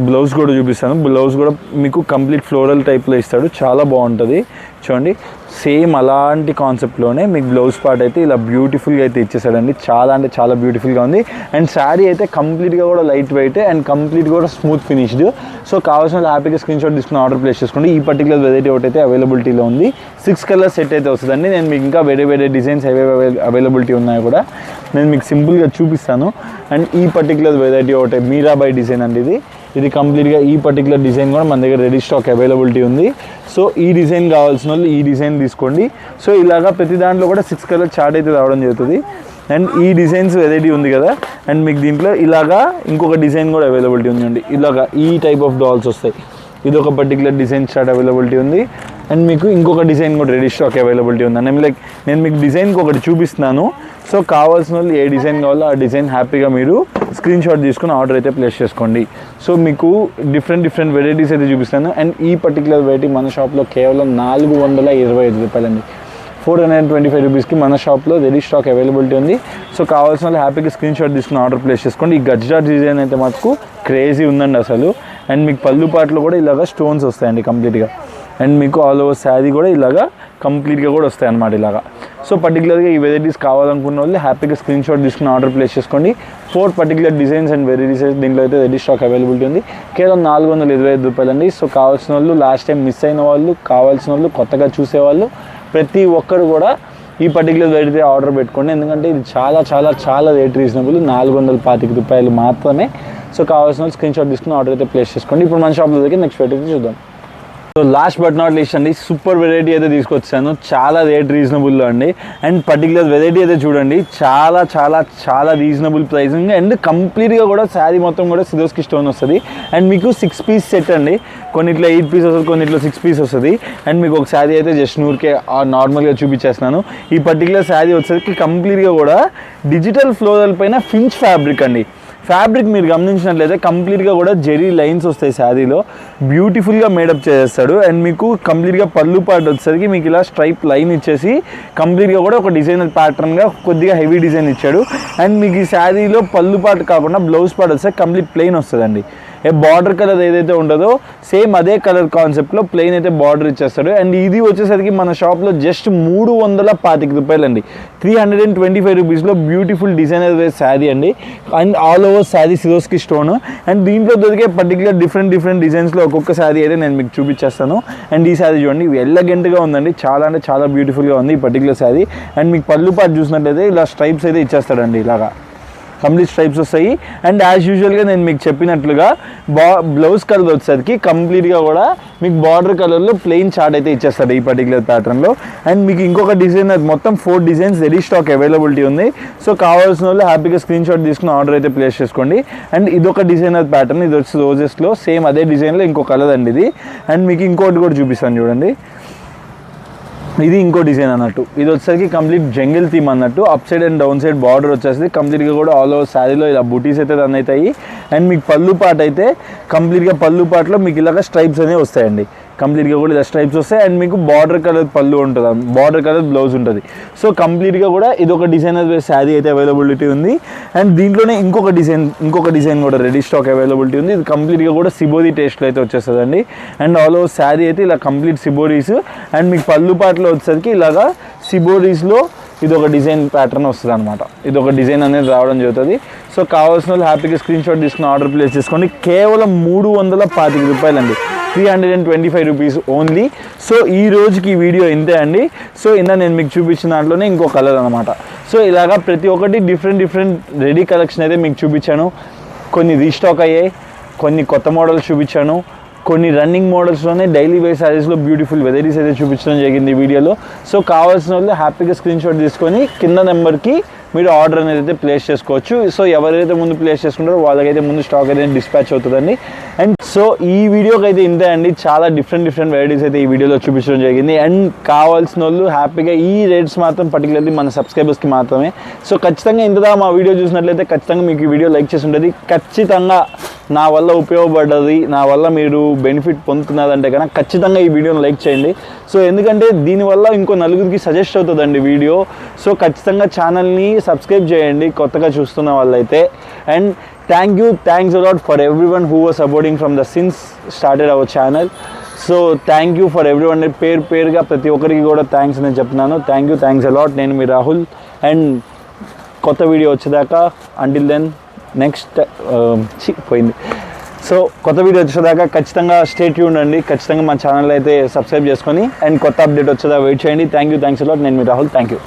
బ్లౌజ్ కూడా చూపిస్తాను. బ్లౌజ్ కూడా మీకు కంప్లీట్ ఫ్లోరల్ టైప్లో ఇస్తాడు. చాలా బాగుంటుంది. చూడండి సేమ్ అలాంటి కాన్సెప్ట్లోనే మీకు బ్లౌజ్ పార్ట్ అయితే ఇలా బ్యూటిఫుల్గా అయితే ఇచ్చేసాడండి. చాలా అంటే చాలా బ్యూటిఫుల్గా ఉంది. అండ్ శారీ అయితే కంప్లీట్గా కూడా లైట్ వెయిట్ అండ్ కంప్లీట్ కూడా స్మూత్ ఫినిష్డ్ సో కావాల్సిన హ్యాపీగా స్క్రీన్ షాట్ తీసుకుని ఆర్డర్ ప్లేస్ చేసుకోండి. ఈ పర్టికులర్ వెరైటీ ఒకటి అయితే అవైలబిలిటీలో ఉంది. సిక్స్ కలర్ సెట్ అయితే వస్తుందండి. నేను మీకు ఇంకా వేరే వేరే డిజైన్స్ ఏవే అవైలబిలిటీ ఉన్నాయో కూడా నేను మీకు సింపుల్గా చూపిస్తాను. అండ్ ఈ పర్టికులర్ వెరైటీ ఒకటి మీరాబాయ్ డిజైన్ అండి ఇది. ఇది కంప్లీట్గా ఈ పర్టికులర్ డిజైన్ కూడా మన దగ్గర రెడీ స్టాక్ అవైలబిలిటీ ఉంది. సో ఈ డిజైన్ కావాల్సిన వాళ్ళు ఈ డిజైన్ తీసుకోండి. సో ఇలాగా ప్రతి దాంట్లో కూడా సిక్స్ కలర్ చార్ట్ అయితే రావడం జరుగుతుంది. అండ్ ఈ డిజైన్స్ వెరైటీ ఉంది కదా? అండ్ మీకు దీంట్లో ఇలాగా ఇంకొక డిజైన్ కూడా అవైలబిలిటీ ఉందండి. ఇలాగా ఈ టైప్ ఆఫ్ డాల్స్ వస్తాయి. ఇది ఒక పర్టికులర్ డిజైన్ చార్ట్ అవైలబిలిటీ ఉంది. అండ్ మీకు ఇంకొక డిజైన్ కూడా రెడీ స్టాక్ అవైలబిలిటీ ఉంది. అండ్ లైక్ నేను మీకు డిజైన్కి ఒకటి చూపిస్తున్నాను. సో కావాల్సిన వాళ్ళు ఏ డిజైన్ కావాలో ఆ డిజైన్ హ్యాపీగా మీరు స్క్రీన్ షాట్ తీసుకుని ఆర్డర్ అయితే ప్లేస్ చేసుకోండి. సో మీకు డిఫరెంట్ డిఫరెంట్ వెరైటీస్ అయితే చూపిస్తాను అండ్ ఈ పర్టికులర్ వెరైటీ మన షాప్లో కేవలం నాలుగు వందల ఇరవై ఐదు రూపాయలండి. ఫోర్ హండ్రెడ్ ట్వంటీ ఫైవ్ రూపీస్కి మన షాప్లో రెడీ స్టాక్ అవైలబిలిటీ ఉంది. సో కావాల్సిన వాళ్ళు హ్యాపీగా స్క్రీన్ షాట్ తీసుకుని ఆర్డర్ ప్లేస్ చేసుకోండి. ఈ గజ్జాట్ డిజైన్ అయితే మాకు క్రేజీ ఉందండి అసలు. అండ్ మీకు పళ్ళు పాటలు కూడా ఇలాగ స్టోన్స్ వస్తాయండి కంప్లీట్గా. అండ్ మీకు ఆల్ ఓవర్ శారీ కూడా ఇలాగా కంప్లీట్గా కూడా వస్తాయి అన్నమాట ఇలాగా. సో పర్టికులర్గా ఈ వెరైటీస్ కావాలనుకున్న వాళ్ళు హ్యాపీగా స్క్రీన్ షాట్ తీసుకుని ఆర్డర్ ప్లేస్ చేసుకోండి. Four particular designs and varieties దీంట్లో అయితే రెడీ స్టాక్ అవైలబిలిటీ ఉంది. కేవలం నాలుగు వందల ఇరవై ఐదు రూపాయలండి సో కావాల్సిన వాళ్ళు లాస్ట్ టైం మిస్ అయిన వాళ్ళు కావాల్సిన వాళ్ళు కొత్తగా చూసేవాళ్ళు ప్రతి ఒక్కరు కూడా ఈ పర్టికులర్ వెరైటీ ఆర్డర్ పెట్టుకోండి. ఎందుకంటే ఇది చాలా చాలా చాలా రేట్ రీజనబుల్. నాలుగు వందల పాతిక రూపాయలు మాత్రమే సో కావాల్సిన వాళ్ళు స్క్రీన్ షాట్ తీసుకుని ఆర్డర్ అయితే ప్లేస్ చేసుకోండి. ఇప్పుడు మన షాప్లో దగ్గర నెక్స్ట్ వెరైటీ చూద్దాం. So last but not least అండి సూపర్ వెరైటీ అయితే తీసుకొచ్చాను. చాలా రేట్ రీజనబుల్లో అండి. అండ్ పర్టికులర్ వెరైటీ అయితే చూడండి చాలా చాలా చాలా రీజనబుల్ ప్రైసింగ్ అండ్ కంప్లీట్గా కూడా శారీ మొత్తం కూడా సిదోస్కి స్టోన్ వస్తుంది. అండ్ మీకు సిక్స్ పీస్ సెట్ అండి. కొన్నిట్లో ఎయిట్ పీస్ వస్తుంది కొన్నిట్లో సిక్స్ పీస్ వస్తుంది. అండ్ మీకు ఒక శారీ అయితే జస్ట్ నూరికే నార్మల్గా చూపించేస్తున్నాను. ఈ పర్టికులర్ శారీ వచ్చేసరికి కంప్లీట్గా కూడా డిజిటల్ ఫ్లోరల్ పైన ఫించ్ ఫ్యాబ్రిక్ అండి. ఫ్యాబ్రిక్ మీరు గమనించినట్లయితే కంప్లీట్గా కూడా జెరీ లైన్స్ వస్తాయి శారీలో. బ్యూటిఫుల్గా మేడప్ చేసేస్తాడు. అండ్ మీకు కంప్లీట్గా పళ్ళు పాటు వచ్చేసరికి మీకు ఇలా స్ట్రైప్ లైన్ ఇచ్చేసి కంప్లీట్గా కూడా ఒక డిజైనర్ ప్యాటర్న్గా కొద్దిగా హెవీ డిజైన్ ఇచ్చాడు. అండ్ మీకు ఈ శారీలో పళ్ళు పాటు కాకుండా బ్లౌజ్ పాటు వస్తే కంప్లీట్ ప్లెయిన్ వస్తుందండి. అండి బార్డర్ కలర్ ఏదైతే ఉంటుందో సేమ్ అదే కలర్ కాన్సెప్ట్లో ప్లెయిన్ అయితే బార్డర్ ఇచ్చేస్తాడు. అండ్ ఇది వచ్చేసరికి మన షాప్లో జస్ట్ మూడు వందల పాతిక రూపాయలండి. Three hundred and twenty five రూపీస్లో బ్యూటిఫుల్ డిజైనర్ వేర్ శారీ అండి. And all over sari Swarovski stone and దీంట్లో దొరికే పర్టికులర్ డిఫరెంట్ డిఫరెంట్ డిజైన్స్లో ఒక్కొక్క శారీ అయితే నేను మీకు చూపించేస్తాను. అండ్ ఈ శారీ చూడండి ఇవి ఉందండి. చాలా అంటే చాలా బ్యూటిఫుల్గా ఉంది ఈ పర్టికులర్ శారీ అండ్ మీకు పళ్ళు పాటు చూసినట్లయితే ఇలా స్ట్రైప్స్ అయితే ఇచ్చేస్తాడండి ఇలాగా. కంప్లీట్ స్ట్రైప్స్ వస్తాయి. అండ్ యాజ్ యూజువల్గా నేను మీకు చెప్పినట్లుగా బా బ్లౌజ్ కలర్ వచ్చేసరికి కంప్లీట్గా కూడా మీకు బార్డర్ కలర్లో ప్లెయిన్ చార్ట్ అయితే ఇచ్చేస్తారు ఈ పర్టికులర్ ప్యాటర్న్లో అండ్ మీకు ఇంకొక డిజైన్ అది మొత్తం four designs ready stock availability ఉంది. సో కావాల్సిన వాళ్ళు హ్యాపీగా స్క్రీన్ షాట్ తీసుకుని ఆర్డర్ అయితే ప్లేస్ చేసుకోండి. అండ్ ఇదొక డిజైనర్ ప్యాటర్న్ ఇది వచ్చి రోజెస్లో సేమ్ అదే డిజైన్లో ఇంకో కలర్ అండి ఇది. అండ్ మీకు ఇంకోటి కూడా చూపిస్తాను చూడండి. ఇది ఇంకో డిజైన్ అన్నట్టు. ఇది వచ్చేసరికి కంప్లీట్ జంగిల్ థీమ్ అన్నట్టు. Up side and down side border వచ్చేసి కంప్లీట్గా కూడా ఆల్ ఓవర్ శారీలో ఇలా బూటీస్ అయితే రన్ అవుతాయి. అండ్ మీకు పళ్ళు పాట అయితే కంప్లీట్గా పళ్ళు పాటలో మీకు ఇలాగ స్ట్రైప్స్ అనేవి వస్తాయండి. కంప్లీట్గా కూడా ఇలా స్ట్రైప్స్ వస్తాయి. అండ్ మీకు బార్డర్ కలర్ పళ్ళు ఉంటుంది. బార్డర్ కలర్ బ్లౌజ్ ఉంటుంది. సో కంప్లీట్గా కూడా ఇది ఒక డిజైనర్ శారీ అయితే అవైలబిలిటీ ఉంది. అండ్ దీంట్లోనే ఇంకొక డిజైన్ ఇంకొక డిజైన్ కూడా రెడీ స్టాక్ అవైలబిలిటీ ఉంది. ఇది కంప్లీట్గా కూడా సిబోరీ టేస్ట్లో అయితే వచ్చేస్తుందండి. అండ్ ఆల్ ఓవర్ శారీ అయితే ఇలా కంప్లీట్ సిబోరీస్. అండ్ మీకు పళ్ళు పాటలో వచ్చేసరికి ఇలాగా సిబోరీస్లో ఇది ఒక డిజైన్ ప్యాటర్న్ వస్తుంది అనమాట ఇది ఒక డిజైన్ అనేది రావడం జరుగుతుంది. సో కావాల్సిన వాళ్ళు హ్యాపీగా స్క్రీన్ షాట్ తీసుకుని ఆర్డర్ ప్లేస్ చేసుకోండి. కేవలం మూడు వందల పాతిక రూపాయలండి. Three hundred and twenty five rupees only so ఈ రోజుకి ఈ వీడియో ఇంతే అండి. సో ఇందా నేను మీకు చూపించిన దాంట్లోనే ఇంకో కలర్ అనమాట సో ఇలాగా ప్రతి ఒక్కటి డిఫరెంట్ డిఫరెంట్ రెడీ కలెక్షన్ అయితే మీకు చూపించాను. కొన్ని రీస్టాక్ అయ్యాయి. కొన్ని కొత్త మోడల్స్ చూపించాను. కొన్ని రన్నింగ్ మోడల్స్లోనే డైలీ వేర్ శారీస్లో బ్యూటిఫుల్ వెరైటీస్ అయితే చూపించడం జరిగింది వీడియోలో. సో కావాల్సిన వాళ్ళు హ్యాపీగా స్క్రీన్ షాట్ తీసుకొని కింద నెంబర్కి మీరు ఆర్డర్ అనేది అయితే ప్లేస్ చేసుకోవచ్చు. సో ఎవరైతే ముందు ప్లేస్ చేసుకుంటారో వాళ్ళకైతే ముందు స్టాక్ అయితే డిస్పాచ్ అవుతుందండి. అండ్ సో ఈ వీడియోకి అయితే ఇంతే అండి. చాలా డిఫరెంట్ డిఫరెంట్ వెరైటీస్ అయితే ఈ వీడియోలో చూపించడం జరిగింది. అండ్ కావాల్సిన వాళ్ళు హ్యాపీగా ఈ రేట్స్ మాత్రం పర్టికులర్లీ మన సబ్స్క్రైబర్స్కి మాత్రమే. సో ఖచ్చితంగా ఇంతదా మా వీడియో చూసినట్లయితే ఖచ్చితంగా మీకు ఈ వీడియో లైక్ చేసి ఉంటుంది. ఖచ్చితంగా నా వల్ల ఉపయోగపడ్డది నా వల్ల మీరు బెనిఫిట్ పొందుతున్నదంటే కనుక ఖచ్చితంగా ఈ వీడియోని లైక్ చేయండి. సో ఎందుకంటే దీనివల్ల ఇంకో నలుగురికి సజెస్ట్ అవుతుందండి వీడియో. సో ఖచ్చితంగా ఛానల్ని సబ్స్క్రైబ్ చేయండి కొత్తగా చూస్తున్న వాళ్ళైతే. And thank you thanks a lot for everyone who was supporting from the since started our channel so thank you for everyone పేరు పేరుగా ప్రతి ఒక్కరికి కూడా థ్యాంక్స్ నేను చెప్తున్నాను. థ్యాంక్ యూ థ్యాంక్స్ అలాట్ నేను మీ రాహుల్. అండ్ కొత్త వీడియో వచ్చేదాకా అంటిల్ దెన్ నెక్స్ట్ పోయింది. సో కొత్త వీడియో వచ్చేదాకా ఖచ్చితంగా స్టేట్ ఉండండి ఖచ్చితంగా మా ఛానల్ అయితే సబ్స్క్రైబ్ చేసుకొని అండ్ కొత్త అప్డేట్ వచ్చేదా వెయిట్ చేయండి. థ్యాంక్ యూ థ్యాంక్స్ అలాట్ నేను మీ రాహుల్. Thank you